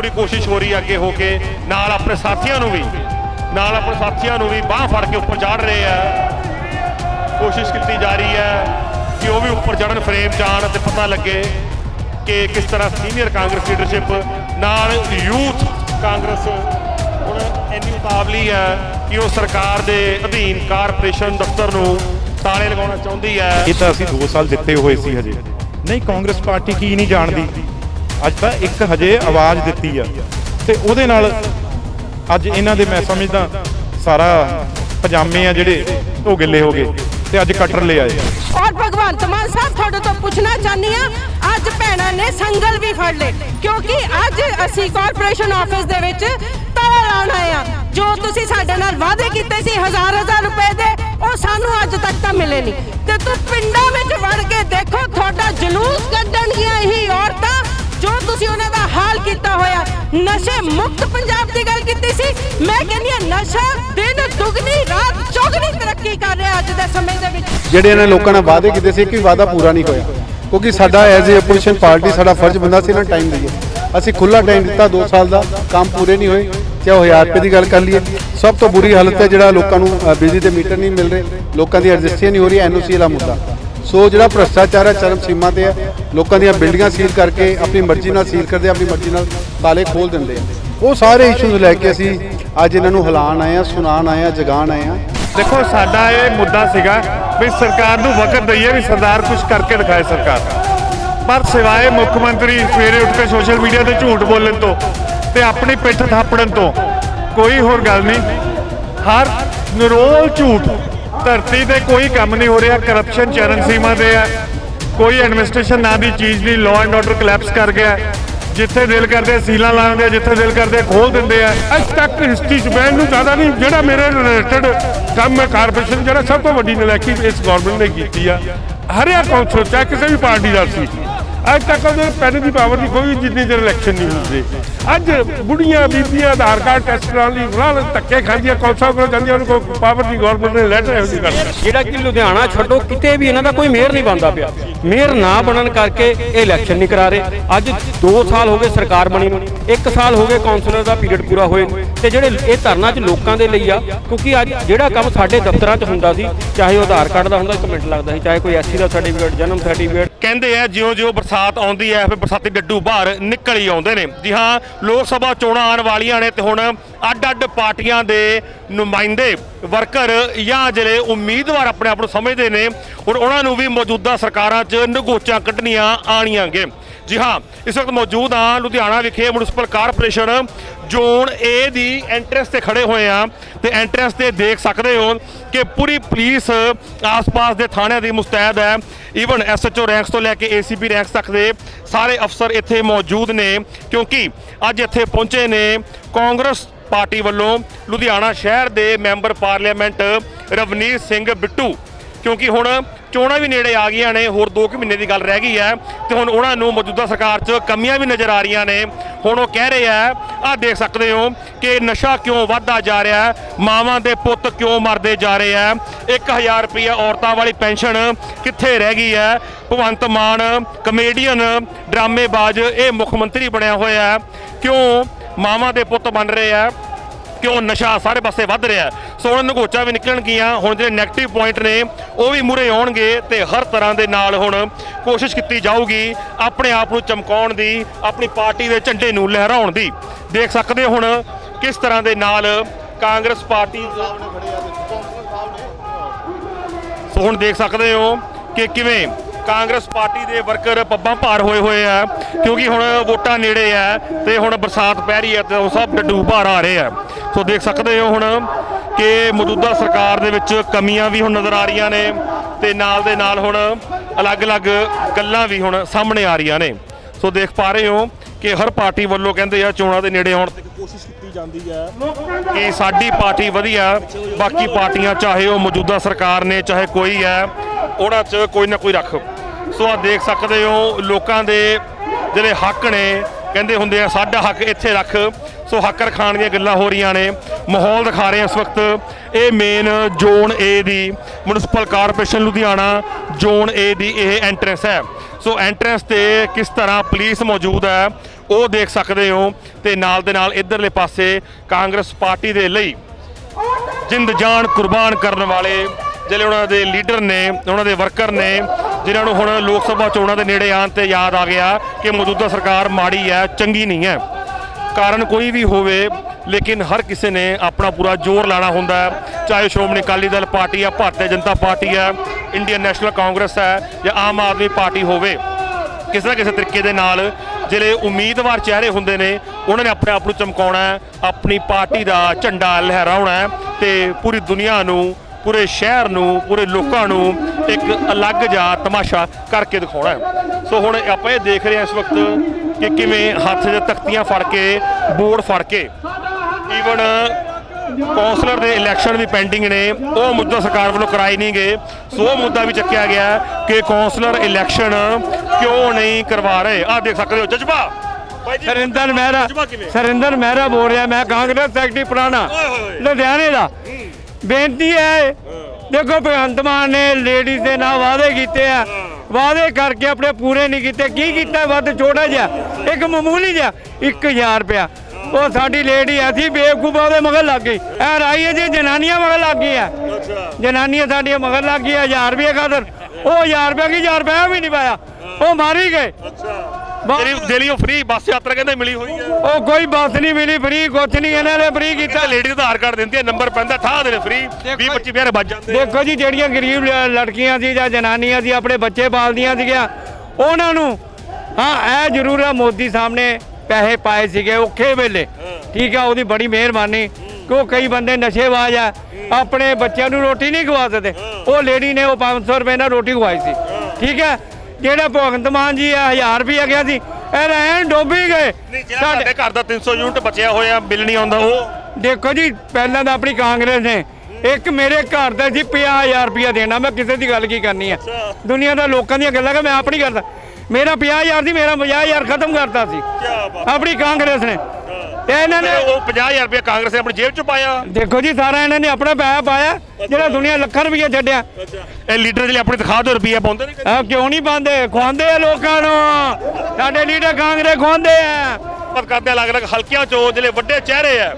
ਪੂਰੀ ਕੋਸ਼ਿਸ਼ ਹੋ ਰਹੀ ਹੈ ਅੱਗੇ ਹੋ ਕੇ। ਨਾਲ ਆਪਣੇ ਸਾਥੀਆਂ ਨੂੰ ਵੀ। ਨਾਲ ਆਪਣੇ ਸਾਥੀਆਂ ਨੂੰ ਵੀ ਬਾਹ ਫੜ ਕੇ ਉੱਪਰ ਚੜ੍ਹ ਰਹੇ ਆ। ਕੋਸ਼ਿਸ਼ ਕੀਤੀ ਜਾ ਰਹੀ ਹੈ ਕਿ ਉਹ ਵੀ ਉੱਪਰ ਚੜ੍ਹਨ ਫਰੇਮ 'ਚ ਆਉਣ ਤੇ ਪਤਾ ਲੱਗੇ ਕਿ ਕਿਸ ਤਰ੍ਹਾਂ ਸੀਨੀਅਰ ਕਾਂਗਰਸ ਲੀਡਰਸ਼ਿਪ ਨਾਲ ਯੂਥ ਕਾਂਗਰਸ ਹੁਣ ਇੰਨੀ ਉਤਾਵਲੀ ਹੈ ਕਿ ਉਹ ਸਰਕਾਰ ਦੇ ਅਧੀਨ ਕਾਰਪੋਰੇਸ਼ਨ ਦਫ਼ਤਰ ਨੂੰ ਤਾਲੇ ਲਗਾਉਣਾ ਚਾਹੁੰਦੀ ਹੈ। ਇਹ ਤਾਂ ਅਸੀਂ 2 ਸਾਲ ਦਿੱਤੇ ਹੋਏ ਸੀ ਹਜੇ। ਨਹੀਂ ਕਾਂਗਰਸ ਪਾਰਟੀ ਕੀ ਨਹੀਂ ਜਾਣਦੀ? ਅੱਜ ਤਾਂ ਇੱਕ ਹਜੇ ਆਵਾਜ਼ ਦਿੱਤੀ ਆ। ਤੇ ਉਹਦੇ ਨਾਲ ਅੱਜ ਇਹਨਾਂ ਦੇ, ਮੈਂ ਸਮਝਦਾ, ਸਾਰਾ ਪਜਾਮੇ ਆ ਜਿਹੜੇ, ਉਹ ਗਿੱਲੇ ਹੋ ਗਏ ਤੇ ਅੱਜ ਕਟਰ ਲੈ ਆਏ। ਔਰ ਭਗਵੰਤ ਮਾਨ ਸਾਹਿਬ, ਤੁਹਾਡੇ ਤੋਂ ਪੁੱਛਣਾ ਚਾਹੁੰਦੀ ਆ ਅੱਜ ਭੈਣਾਂ ਨੇ ਸੰਗਲ ਵੀ ਫੜ ਲਏ, ਕਿਉਂਕਿ ਅੱਜ ਅਸੀਂ ਕਾਰਪੋਰੇਸ਼ਨ ਆਫਿਸ ਦੇ ਵਿੱਚ ਤਾਲਾ ਲਾਉਣ ਆਏ ਆ ਜੋ ਤੁਸੀਂ ਸਾਡੇ ਨਾਲ ਵਾਅਦੇ ਕੀਤੇ ਸੀ ਹਜ਼ਾਰ ਹਜ਼ਾਰ ਰੁਪਏ ਦੇ, ਉਹ ਸਾਨੂੰ ਅੱਜ ਤੱਕ ਤਾਂ ਮਿਲੇ ਨਹੀਂ। ਤੇ ਤੂੰ ਪਿੰਡਾਂ ਵਿੱਚ ਵੜ ਕੇ ਦੇਖੋ, ਤੁਹਾਡਾ ਜਲੂਸ ਕੱਢਣਗੀਆਂ ਇਹੀ ਔਰਤਾਂ ਜੋ ਤੁਸੀਂ ਉਹਨਾਂ ਦਾ ਹਾਲ ਕੀਤਾ ਹੋਇਆ, ਨਸ਼ੇ ਮੁਕਤ ਪੰਜਾਬ ਦੀ ਗੱਲ ਕੀਤੀ ਸੀ, ਮੈਂ ਕਹਿੰਦੀ ਹਾਂ ਨਸ਼ਾ ਦਿਨ ਦੁਗਣੀ, ਰਾਤ ਚੌਗਣੀ ਤਰੱਕੀ ਕਰ ਰਿਹਾ ਅੱਜ ਦੇ ਸਮੇਂ ਦੇ ਵਿੱਚ। ਜਿਹੜੇ ਇਹਨਾਂ ਲੋਕਾਂ ਨਾਲ ਵਾਅਦੇ ਕੀਤੇ ਸੀ ਕਿ ਵਾਅਦਾ ਪੂਰਾ ਨਹੀਂ ਹੋਇਆ, ਕਿਉਂਕਿ ਸਾਡਾ ਐਜ਼ ਏ ਆਪੋਜੀਸ਼ਨ ਪਾਰਟੀ ਸਾਡਾ ਫਰਜ਼ ਬੰਦਾ ਸੀ ਇਹਨਾਂ ਟਾਈਮ ਦਈਏ ਅਸੀਂ ਖੁੱਲਾ ਟਾਈਮ ਦਿੱਤਾ 2 ਸਾਲ ਦਾ, ਕੰਮ ਪੂਰੇ ਨਹੀਂ ਹੋਏ, ਚਾਹੇ ਉਹ 1000 ਰੁਪਏ ਦੀ ਗੱਲ ਕਰ ਲਈਏ। ਸਭ ਤੋਂ ਬੁਰੀ ਹਾਲਤ ਹੈ ਜਿਹੜਾ ਲੋਕਾਂ ਨੂੰ ਬਿਜਲੀ ਦੇ ਮੀਟਰ ਨਹੀਂ ਮਿਲ ਰਹੇ, ਲੋਕਾਂ ਦੀ ਰਜਿਸਟਰੀ ਨਹੀਂ ਹੋ ਰਹੀ ਐਨਓਸੀ ਵਾਲਾ ਮੁੱਦਾ। ਸੋ ਜਿਹੜਾ ਭ੍ਰਸ਼ਟਾਚਾਰ ਹੈ ਚਰਮ ਸੀਮਾ ਤੇ ਹੈ, ਲੋਕਾਂ ਦੀਆਂ ਬਿਲਡਿੰਗਾਂ ਸੀਲ ਕਰਕੇ ਆਪਣੀ ਮਰਜ਼ੀ ਨਾਲ ਸੀਲ ਕਰਦੇ ਆਪਣੀ ਮਰਜ਼ੀ ਨਾਲ ਤਾਲੇ ਖੋਲ ਦਿੰਦੇ ਆ। ਉਹ ਸਾਰੇ ਇਸ਼ੂਜ਼ ਲੈ ਕੇ ਅਸੀਂ ਅੱਜ ਇਹਨਾਂ ਨੂੰ ਹਿਲਾਉਣ ਆਏ ਆ, ਸੁਣਾਉਣ ਆਏ ਆ, ਜਗਾਉਣ ਆਏ ਆ। ਦੇਖੋ, ਸਾਡਾ ਇਹ ਮੁੱਦਾ ਸੀਗਾ ਵੀ ਸਰਕਾਰ ਨੂੰ ਵਕਤ ਦਈਏ ਵੀ ਸਰਦਾਰ ਕੁਝ ਕਰਕੇ ਦਿਖਾਏ ਸਰਕਾਰ। ਪਰ ਸਿਵਾਏ ਮੁੱਖ ਮੰਤਰੀ ਸਵੇਰੇ ਉੱਠ ਕੇ ਸੋਸ਼ਲ ਮੀਡੀਆ ਤੇ ਝੂਠ ਬੋਲਣ ਤੋਂ ਤੇ ਆਪਣੀ ਪਿੱਠ ਥਾਪੜਨ ਤੋਂ ਕੋਈ ਹੋਰ ਗੱਲ ਨਹੀਂ। ਹਰ ਨਿਰੋਲ ਝੂਠ ਧਰਤੀ ਤੇ ਕੋਈ ਕੰਮ ਨਹੀਂ ਹੋ ਰਿਹਾ ਕਰਪਸ਼ਨ ਚਰਨ ਸੀਮਾ ਤੇ ਆ। ਕੋਈ ਐਡਮਿਨਿਸਟ੍ਰੇਸ਼ਨ ਨਾ ਦੀ ਚੀਜ਼ ਨਹੀਂ ਲਾਅ ਐਂਡ ਆਰਡਰ ਕਲੈਪਸ ਕਰ ਗਿਆ। ਜਿੱਥੇ ਦਿਲ ਕਰਦੇ ਸੀਲਾਂ ਲਾਉਂਦੇ ਆ, ਜਿੱਥੇ ਦਿਲ ਕਰਦੇ ਖੋਲ ਦਿੰਦੇ ਆ। ਅੱਜ ਤੱਕ ਹਿਸਟਰੀ ਚ ਬੈਨ ਨੂੰ ਜ਼ਿਆਦਾ ਨਹੀਂ, ਜਿਹੜਾ ਮੇਰੇ ਰਿਲੇਟਡ ਕੰਮ ਹੈ ਕਾਰਪੋਰੇਸ਼ਨ ਜਿਹੜਾ ਸਭ ਤੋਂ ਵੱਡੀ ਨਲਾਇਕੀ ਇਸ ਗਵਰਨਮੈਂਟ ਨੇ ਕੀਤੀ ਆ। ਹਰਿਆ ਕੌਂਸਲ ਚਾਹੇ ਕਿਸੇ ਵੀ ਪਾਰਟੀ ਦਾ ਸੀ। ਅੱਜ ਤੱਕ ਉਹਦੇ ਪੈਨ ਦੀ ਪਾਵਰ ਦੀ ਕੋਈ ਜਿੰਨੀ ਦੇਰ ਇਲੈਕਸ਼ਨ ਨਹੀਂ ਹੁੰਦੇ। ਅੱਜ ਬੁੜੀਆਂ ਬੀਬੀਆਂ ਆਧਾਰ ਕਾਰਡ ਟੈਸਟ ਕਰਾਉਣ ਲਈ ਫਲਾਣ ਧੱਕੇ ਖਾਂਦੀਆਂ ਕੌਂਸਲ ਕੋਲ ਜਾਂਦੀਆਂ ਉਹਨਾਂ ਕੋਲ ਪਾਵਰ ਦੀ ਗਵਰਨਮੈਂਟ ਨੇ ਲੈਟਰ ਇਹੋ ਜਿਹੀ ਕਰਤਾ ਜਿਹੜਾ ਕਿ ਲੁਧਿਆਣਾ ਛੱਡੋ ਕਿਤੇ ਵੀ ਇਹਨਾਂ ਦਾ ਕੋਈ ਮੇਅਰ ਨਹੀਂ ਬਣਦਾ ਪਿਆ। ਮੇਅਰ ਨਾ ਬਣਨ ਕਰਕੇ ਇਹ ਇਲੈਕਸ਼ਨ ਨਹੀਂ ਕਰਾ ਰਹੇ। ਅੱਜ 2 ਸਾਲ ਹੋ ਗਏ ਸਰਕਾਰ ਬਣੀ ਨੂੰ। 1 ਸਾਲ ਹੋ ਗਏ ਕਾਉਂਸਲਰ ਦਾ ਪੀਰੀਅਡ ਪੂਰਾ ਹੋਏ ਤੇ ਜਿਹੜੇ ਇਹ ਧਰਨਾ ਚ ਲੋਕਾਂ ਦੇ ਲਈ ਆ ਕਿਉਂਕਿ ਅੱਜ ਜਿਹੜਾ ਕੰਮ ਸਾਡੇ ਦਫ਼ਤਰਾਂ 'ਚ ਹੁੰਦਾ ਸੀ ਚਾਹੇ ਉਹ ਆਧਾਰ ਕਾਰਡ ਦਾ ਹੁੰਦਾ ਇੱਕ ਮਿੰਟ ਲੱਗਦਾ ਸੀ ਚਾਹੇ ਕੋਈ ਐਸਸੀ ਦਾ ਸਰਟੀਫਿਕੇਟ ਜਨਮ ਸਰਟੀਫਿਕੇਟ ਕਹਿੰਦੇ ਆ ਜਿਉਂ ਜਿਉਂ ਬਰਸਾਤ ਆਉਂਦੀ ਹੈ ਫਿਰ ਬਰਸਾਤੀ ਡੱਡੂ ਬਾਹਰ ਨਿਕਲ ਹੀ ਆਉਂਦੇ ਨੇ। ਜੀ ਹਾਂ ਲੋਕ ਸਭਾ ਚੋਣਾਂ ਆਉਣ ਵਾਲੀਆਂ ਨੇ ਤੇ ਹੁਣ ਅੱਡ-ਅੱਡ ਪਾਰਟੀਆਂ ਦੇ ਨੁਮਾਇੰਦੇ, ਵਰਕਰ ਜਾਂ ਜਿਹੜੇ ਉਮੀਦਵਾਰ ਆਪਣੇ ਆਪ ਨੂੰ ਸਮਝਦੇ ਨੇ, ਹੁਣ ਉਹਨਾਂ ਨੂੰ ਵੀ ਮੌਜੂਦਾ ਸਰਕਾਰਾਂ 'ਚ ਨਗੋਚਾਂ ਕੱਢਣੀਆਂ ਆਣੀਆਂਗੇ ਜੀ ਹਾਂ, ਇਸ ਵਕਤ ਮੌਜੂਦ ਆ ਲੁਧਿਆਣਾ ਵਿਖੇ ਮਿਊਨਿਸਪਲ ਕਾਰਪੋਰੇਸ਼ਨ, ਜ਼ੋਨ ਏ ਦੀ ਐਂਟਰੈਂਸ ਤੇ ਖੜੇ ਹੋਏ ਆ ਤੇ ਐਂਟਰੈਂਸ ਤੇ ਦੇਖ ਸਕਦੇ ਹੋ ਕਿ ਪੂਰੀ ਪੁਲਿਸ ਆਸ-ਪਾਸ ਦੇ ਥਾਣਿਆਂ ਦੀ ਮੁਸਤੈਦ ਹੈ। ਈਵਨ ਐਸਐਚਓ ਰੈਂਕਸ ਤੋਂ ਲੈ ਕੇ ਏਸੀਪੀ ਰੈਂਕਸ ਤੱਕ ਦੇ ਸਾਰੇ ਅਫਸਰ ਇੱਥੇ ਮੌਜੂਦ ਨੇ ਕਿਉਂਕਿ ਅੱਜ ਇੱਥੇ ਪਹੁੰਚੇ ਨੇ ਕਾਂਗਰਸ ਪਾਰਟੀ ਵੱਲੋਂ ਲੁਧਿਆਣਾ ਸ਼ਹਿਰ ਦੇ ਮੈਂਬਰ ਪਾਰਲੀਮੈਂਟ ਰਵਨੀਤ ਸਿੰਘ ਬਿੱਟੂ। ਕਿਉਂਕਿ ਹੁਣ ਚੋਣਾਂ ਵੀ ਨੇੜੇ ਆ ਗਈਆਂ ਨੇ, ਹੋਰ 2 ਕੁ ਮਹੀਨੇ ਦੀ ਗੱਲ ਰਹਿ ਗਈ ਹੈ ਤੇ ਹੁਣ ਉਹਨਾਂ ਨੂੰ ਮੌਜੂਦਾ ਸਰਕਾਰ 'ਚ ਕਮੀਆਂ ਵੀ ਨਜ਼ਰ ਆ ਰਹੀਆਂ ਨੇ। ਹੁਣ ਉਹ ਕਹਿ ਰਹੇ ਆ, ਆਹ ਦੇਖ ਸਕਦੇ ਹੋ ਕਿ ਨਸ਼ਾ ਕਿਉਂ ਵੱਧਦਾ ਜਾ ਰਿਹਾ ਹੈ, ਮਾਵਾਂ ਦੇ ਪੁੱਤ ਕਿਉਂ ਮਰਦੇ ਜਾ ਰਹੇ ਆ 1000 ਰੁਪਇਆ ਔਰਤਾਂ ਵਾਲੀ ਪੈਨਸ਼ਨ ਕਿੱਥੇ ਰਹਿ ਗਈ ਹੈ? ਭਗਵੰਤ ਮਾਨ ਕਮੇਡੀਅਨ ਡਰਾਮੇਬਾਜ਼, ਇਹ ਮੁੱਖ ਮੰਤਰੀ ਬਣਿਆ ਹੋਇਆ ਹੈ। ਕਿਉਂ ਮਾਵਾਂ ਦੇ ਪੁੱਤ ਬਣ ਰਹੇ ਆ ਕਿਉਂ ਨਸ਼ਾ ਸਾਰੇ ਪਾਸੇ ਵੱਧ ਰਿਹਾ ਸੋ ਹੁਣ ਨਗੋਚਾ ਵੀ ਨਿਕਲਣਗੀਆਂ। ਹੁਣ ਜਿਹੜੇ ਨੈਗੇਟਿਵ ਪੁਆਇੰਟ ਨੇ, ਉਹ ਵੀ ਮੂਰੇ ਆਉਣਗੇ ਤੇ ਹਰ ਤਰ੍ਹਾਂ ਦੇ ਨਾਲ ਹੁਣ ਕੋਸ਼ਿਸ਼ ਕੀਤੀ ਜਾਊਗੀ ਆਪਣੇ ਆਪ ਨੂੰ ਚਮਕਾਉਣ ਦੀ, ਆਪਣੀ ਪਾਰਟੀ ਦੇ ਝੰਡੇ ਨੂੰ ਲਹਿਰਾਉਣ ਦੀ। ਦੇਖ ਸਕਦੇ ਹੋ ਹੁਣ ਕਿਸ ਤਰ੍ਹਾਂ ਦੇ ਨਾਲ ਕਾਂਗਰਸ ਪਾਰਟੀ ਸੋ ਹੁਣ ਦੇਖ ਸਕਦੇ ਹੋ ਕਿ ਕਿਵੇਂ ਕਾਂਗਰਸ ਪਾਰਟੀ ਦੇ ਵਰਕਰ ਪੱਬਾਂ ਭਾਰ ਹੋਏ ਹੋਏ ਆ, ਕਿਉਂਕਿ ਹੁਣ ਵੋਟਾਂ ਨੇੜੇ ਆ ਤੇ ਹੁਣ ਬਰਸਾਤ ਪੈ ਰਹੀ ਹੈ ਤੇ ਉਹ ਸਭ ਡੱਡੂ ਭਾਰ ਆ ਰਹੇ ਆ। ਸੋ ਦੇਖ ਸਕਦੇ ਹੋ ਹੁਣ ਕਿ ਮੌਜੂਦਾ ਸਰਕਾਰ ਦੇ ਵਿੱਚ ਕਮੀਆਂ ਵੀ ਹੁਣ ਨਜ਼ਰ ਆ ਰਹੀਆਂ ਨੇ ਤੇ ਨਾਲ ਦੇ ਨਾਲ ਹੁਣ ਅਲੱਗ-ਅਲੱਗ ਗੱਲਾਂ ਵੀ ਹੁਣ ਸਾਹਮਣੇ ਆ ਰਹੀਆਂ ਨੇ। ਸੋ ਦੇਖ ਪਾ ਰਹੇ ਹੋ ਕਿ ਹਰ ਪਾਰਟੀ ਵੱਲੋਂ ਕਹਿੰਦੇ ਆ ਚੋਣਾਂ ਦੇ ਨੇੜੇ ਆਉਣ 'ਤੇ ਕੋਸ਼ਿਸ਼ ਕੀਤੀ ਜਾਂਦੀ ਹੈ ਕਿ ਸਾਡੀ ਪਾਰਟੀ ਵਧੀਆ, ਬਾਕੀ ਪਾਰਟੀਆਂ ਚਾਹੇ ਉਹ ਮੌਜੂਦਾ ਸਰਕਾਰ ਨੇ, ਚਾਹੇ ਕੋਈ ਹੈ, ਉਹਨਾਂ 'ਚ ਕੋਈ ਨਾ ਕੋਈ ਰੱਖ। ਸੋ ਆ ਦੇਖ ਸਕਦੇ ਹੋ ਲੋਕਾਂ ਦੇ ਜਿਹੜੇ ਹੱਕ ਨੇ, ਕਹਿੰਦੇ ਹੁੰਦੇ ਆ, ਸਾਡਾ ਹੱਕ ਇੱਥੇ ਰੱਖ। ਸੋ ਹੱਕਰ ਰਖਾਣ ਦੀਆਂ ਗੱਲਾਂ ਹੋ ਰਹੀਆਂ ਨੇ। ਮਾਹੌਲ ਦਿਖਾ ਰਹੇ ਇਸ ਵਕਤ। ਇਹ main zone A the municipal corporation Ludhiana zone A ਦੀ ਇਹ ਐਂਟਰੈਂਸ ਹੈ। ਸੋ ਐਂਟਰੈਂਸ ਤੇ ਕਿਸ ਤਰ੍ਹਾਂ ਪੁਲਿਸ ਮੌਜੂਦ ਹੈ, ਉਹ ਦੇਖ ਸਕਦੇ ਹੋ ਤੇ ਨਾਲ ਦੇ ਨਾਲ ਇਧਰਲੇ ਪਾਸੇ ਕਾਂਗਰਸ ਪਾਰਟੀ ਦੇ ਲਈ ਜਿੰਦ ਜਾਨ ਕੁਰਬਾਨ ਕਰਨ ਵਾਲੇ ਜਿਹੜੇ ਉਹਨਾਂ ਦੇ ਲੀਡਰ ਨੇ, ਉਹਨਾਂ ਦੇ ਵਰਕਰ ਨੇ, ਜਿਨ੍ਹਾਂ ਨੂੰ ਹੁਣ ਲੋਕ ਸਭਾ ਚੋਣਾਂ ਦੇ ਨੇੜੇ ਆਉਣ ਤੇ ਯਾਦ ਆ ਗਿਆ ਕਿ ਮੌਜੂਦਾ ਸਰਕਾਰ ਮਾੜੀ ਹੈ, ਚੰਗੀ ਨਹੀਂ ਹੈ। ਕਾਰਨ ਕੋਈ ਵੀ ਹੋਵੇ, ਲੇਕਿਨ ਹਰ ਕਿਸੇ ਨੇ ਆਪਣਾ ਪੂਰਾ ਜ਼ੋਰ ਲਾਣਾ ਹੁੰਦਾ ਹੈ। ਚਾਹੇ ਸ਼੍ਰੋਮਣੀ ਅਕਾਲੀ ਦਲ ਪਾਰਟੀ ਹੈ, ਭਾਰਤੀ ਜਨਤਾ ਪਾਰਟੀ ਹੈ ਇੰਡੀਅਨ ਨੈਸ਼ਨਲ ਕਾਂਗਰਸ ਹੈ ਜਾਂ ਆਮ ਆਦਮੀ ਪਾਰਟੀ ਹੋਵੇ, ਕਿਸੇ ਨਾ ਕਿਸੇ ਤਰੀਕੇ ਦੇ ਨਾਲ ਜਿਹੜੇ ਉਮੀਦਵਾਰ ਚਿਹਰੇ ਹੁੰਦੇ ਨੇ, ਉਹਨਾਂ ਨੇ ਆਪਣੇ ਆਪ ਨੂੰ ਚਮਕਾਉਣਾ ਹੈ, ਆਪਣੀ ਪਾਰਟੀ ਦਾ ਝੰਡਾ ਲਹਿਰਾਉਣਾ ਹੈ ਤੇ ਪੂਰੀ ਦੁਨੀਆ ਨੂੰ ਪੂਰੇ ਸ਼ਹਿਰ ਨੂੰ ਪੂਰੇ ਲੋਕਾਂ ਨੂੰ ਇੱਕ ਅਲੱਗ ਜਿਹਾ ਤਮਾਸ਼ਾ ਕਰਕੇ ਦਿਖਾਉਣਾ ਹੈ। ਸੋ ਹੁਣ ਆਪਾਂ ਇਹ ਦੇਖ ਰਹੇ ਹਾਂ ਇਸ ਵਕਤ ਕਿ ਕਿਵੇਂ ਹੱਥ 'ਚ ਤਖਤੀਆਂ ਫੜ ਕੇ ਬੋਰਡ ਫੜ ਕੇ ਈਵਨ ਕੌਂਸਲਰ ਦੇ ਇਲੈਕਸ਼ਨ ਵੀ ਪੈਂਡਿੰਗ ਨੇ ਉਹ ਮੁੱਦਾ ਸਰਕਾਰ ਵੱਲੋਂ ਕਰਾਏ ਨਹੀਂ ਗਏ। ਸੋ ਉਹ ਮੁੱਦਾ ਵੀ ਚੱਕਿਆ ਗਿਆ ਕਿ ਕੌਂਸਲਰ ਇਲੈਕਸ਼ਨ ਕਿਉਂ ਨਹੀਂ ਕਰਵਾ ਰਹੇ। ਆਹ ਦੇਖ ਸਕਦੇ ਹੋ ਜਜ਼ਬਾ! ਸਰਿੰਦਰ ਮਹਿਰਾ ਸਰਿੰਦਰ ਮਹਿਰਾ ਬੋਲ ਰਿਹਾ ਮੈਂ ਕਾਂਗਰਸ ਸੈਕਟਰੀ ਪੁਰਾਣਾ। ਲੁਧਿਆਣੇ ਦਾ। ਬੇਨਤੀ ਹੈ। ਦੇਖੋ ਭਗਵੰਤ ਮਾਨ ਨੇ ਲੇਡੀਜ਼ ਦੇ ਨਾਲ ਵਾਅਦੇ ਕੀਤੇ ਆ। ਵਾਅਦੇ ਕਰਕੇ ਆਪਣੇ ਪੂਰੇ ਨਹੀਂ ਕੀਤੇ। ਕੀ ਕੀਤਾ? ਵੱਧ ਛੋਟਾ ਜਿਹਾ। ਇੱਕ ਮਾਮੂਲੀ ਜਿਹਾ। 1000 ਰੁਪਇਆ। ਉਹ ਸਾਡੀ ਲੇਡੀ ਐਸੀ ਬੇਵਕੂਫ ਉਹਦੇ ਮਗਰ ਲੱਗ ਗਈ। ਐ ਰਾਈ ਜੀ ਜਨਾਨੀਆਂ ਮਗਰ ਲੱਗ ਗਈਆਂ। ਜਨਾਨੀਆਂ ਸਾਡੀਆਂ ਮਗਰ ਲੱਗ ਗਈਆਂ 1000 ਰੁਪਏ ਖਾਤਰ। ਉਹ 1000 ਰੁਪਏ ਕੀ 1000 ਰੁਪਇਆ ਵੀ ਨਹੀਂ ਪਾਇਆ। ਉਹ ਮਾਰੀ ਗਏ। ਜਿਹੜੀ ਦਿੱਲੀੋਂ ਫ੍ਰੀ ਬੱਸ ਯਾਤਰਾ ਕਹਿੰਦੇ ਮਿਲੀ ਹੋਈ ਹੈ ਉਹ ਕੋਈ ਬੱਸ ਨਹੀਂ ਮਿਲੀ ਫਰੀ ਕੁਛ ਨਹੀਂ ਇਹਨਾਂ ਨੇ ਫਰੀ ਕੀਤਾ। ਲੇਡੀ ਆਧਾਰ ਕਾਰਡ ਦਿੰਦੀ ਹੈ ਨੰਬਰ ਪੈਂਦਾ ਠਾਹ ਦੇ ਫ੍ਰੀ 20 25 ਪਿਆਰੇ ਵੱਜ ਜਾਂਦੇ ਆ। ਦੇਖੋ ਜੀ ਜਿਹੜੀਆਂ ਗਰੀਬ ਲ- ਲੜਕੀਆਂ ਸੀ ਜਾਂ ਜਨਾਨੀਆਂ ਸੀ ਆਪਣੇ ਬੱਚੇ ਪਾਲਦੀਆਂ ਸੀਗੀਆਂ ਉਹਨਾਂ ਨੂੰ ਹਾਂ ਇਹ ਜ਼ਰੂਰ ਹੈ ਮੋਦੀ ਸਾਹਮਣੇ ਪੈਸੇ ਪਾਏ ਸੀਗੇ ਔਖੇ ਵੇਲੇ। ਠੀਕ ਆ ਉਹਦੀ ਬੜੀ ਮਿਹਰਬਾਨੀ। ਕਿਉਂ ਕਈ ਬੰਦੇ ਨਸ਼ੇਬਾਜ਼ ਆ ਆਪਣੇ ਬੱਚਿਆਂ ਨੂੰ ਰੋਟੀ ਨਹੀਂ ਖਵਾ ਸਕਦੇ। ਉਹ ਲੇਡੀ ਨੇ ਉਹ 500 ਰੁਪਏ ਨਾਲ ਰੋਟੀ ਖਵਾਈ ਸੀ। ਠੀਕ ਹੈ ਜਿਹੜਾ ਭਗਵੰਤ ਮਾਨ ਜੀ ਆ 1000 ਰੁਪਏ ਗਿਆ ਸੀ ਇਹ ਰਹਿਣ ਡੋਬੀ ਗਏ। ਨਹੀਂ ਜਿਹੜਾ ਸਾਡੇ ਘਰ ਦਾ 300 ਯੂਨਿਟ ਬਚਿਆ ਹੋਇਆ ਬਿੱਲ ਨਹੀਂ ਆਉਂਦਾ ਉਹ। ਦੇਖੋ ਜੀ ਪਹਿਲਾਂ ਤਾਂ ਆਪਣੀ ਕਾਂਗਰਸ ਨੇ ਇੱਕ ਮੇਰੇ ਘਰ ਦਾ ਸੀ 50000 ਰੁਪਇਆ ਦੇਣਾ ਮੈਂ ਕਿਸੇ ਦੀ ਗੱਲ ਕੀ ਕਰਨੀ ਹੈ ਦੁਨੀਆ ਦਾ ਲੋਕਾਂ ਦੀਆਂ ਗੱਲਾਂ ਕਿ ਮੈਂ ਆਪਣੀ ਕਰਦਾ? ਮੇਰਾ 50000 ਸੀ ਮੇਰਾ 50000 ਖਤਮ ਕਰਤਾ ਸੀ। ਆਪਣੀ ਕਾਂਗਰਸ ਨੇ। ਤੇ ਇਹਨਾਂ ਨੇ ਉਹ 50000 ਰੁਪਏ ਕਾਂਗਰਸ ਨੇ ਆਪਣੀ ਜੇਬ 'ਚ ਪਾਇਆ। ਦੇਖੋ ਜੀ ਸਾਰਾ ਇਹਨਾਂ ਨੇ ਆਪਣਾ ਪੈਸਾ ਪਾਇਆ ਜਿਹੜਾ ਦੁਨੀਆ ਲੱਖਾਂ ਰੁਪਇਆ ਛੱਡਿਆ। ਇਹ ਲੀਡਰ ਜਿਹੜੇ ਆਪਣੀ ਤਨਖਾਹ ਦੇ ਰੁਪਏ ਪਾਉਂਦੇ ਨੇ ਆ ਕਿਉਂ ਨਹੀਂ ਪਾਉਂਦੇ? ਖਵਾਉਂਦੇ ਆ ਲੋਕਾਂ ਨੂੰ। ਸਾਡੇ ਲੀਡਰ ਕਾਂਗਰਸ ਖਵਾਉਂਦੇ ਆ। ਗੱਲਬਾਤ ਕਰਦੇ ਆ ਅਲੱਗ-ਅਲੱਗ ਹਲਕਿਆਂ 'ਚੋਂ ਜਿਹੜੇ ਵੱਡੇ ਚਿਹਰੇ ਆ।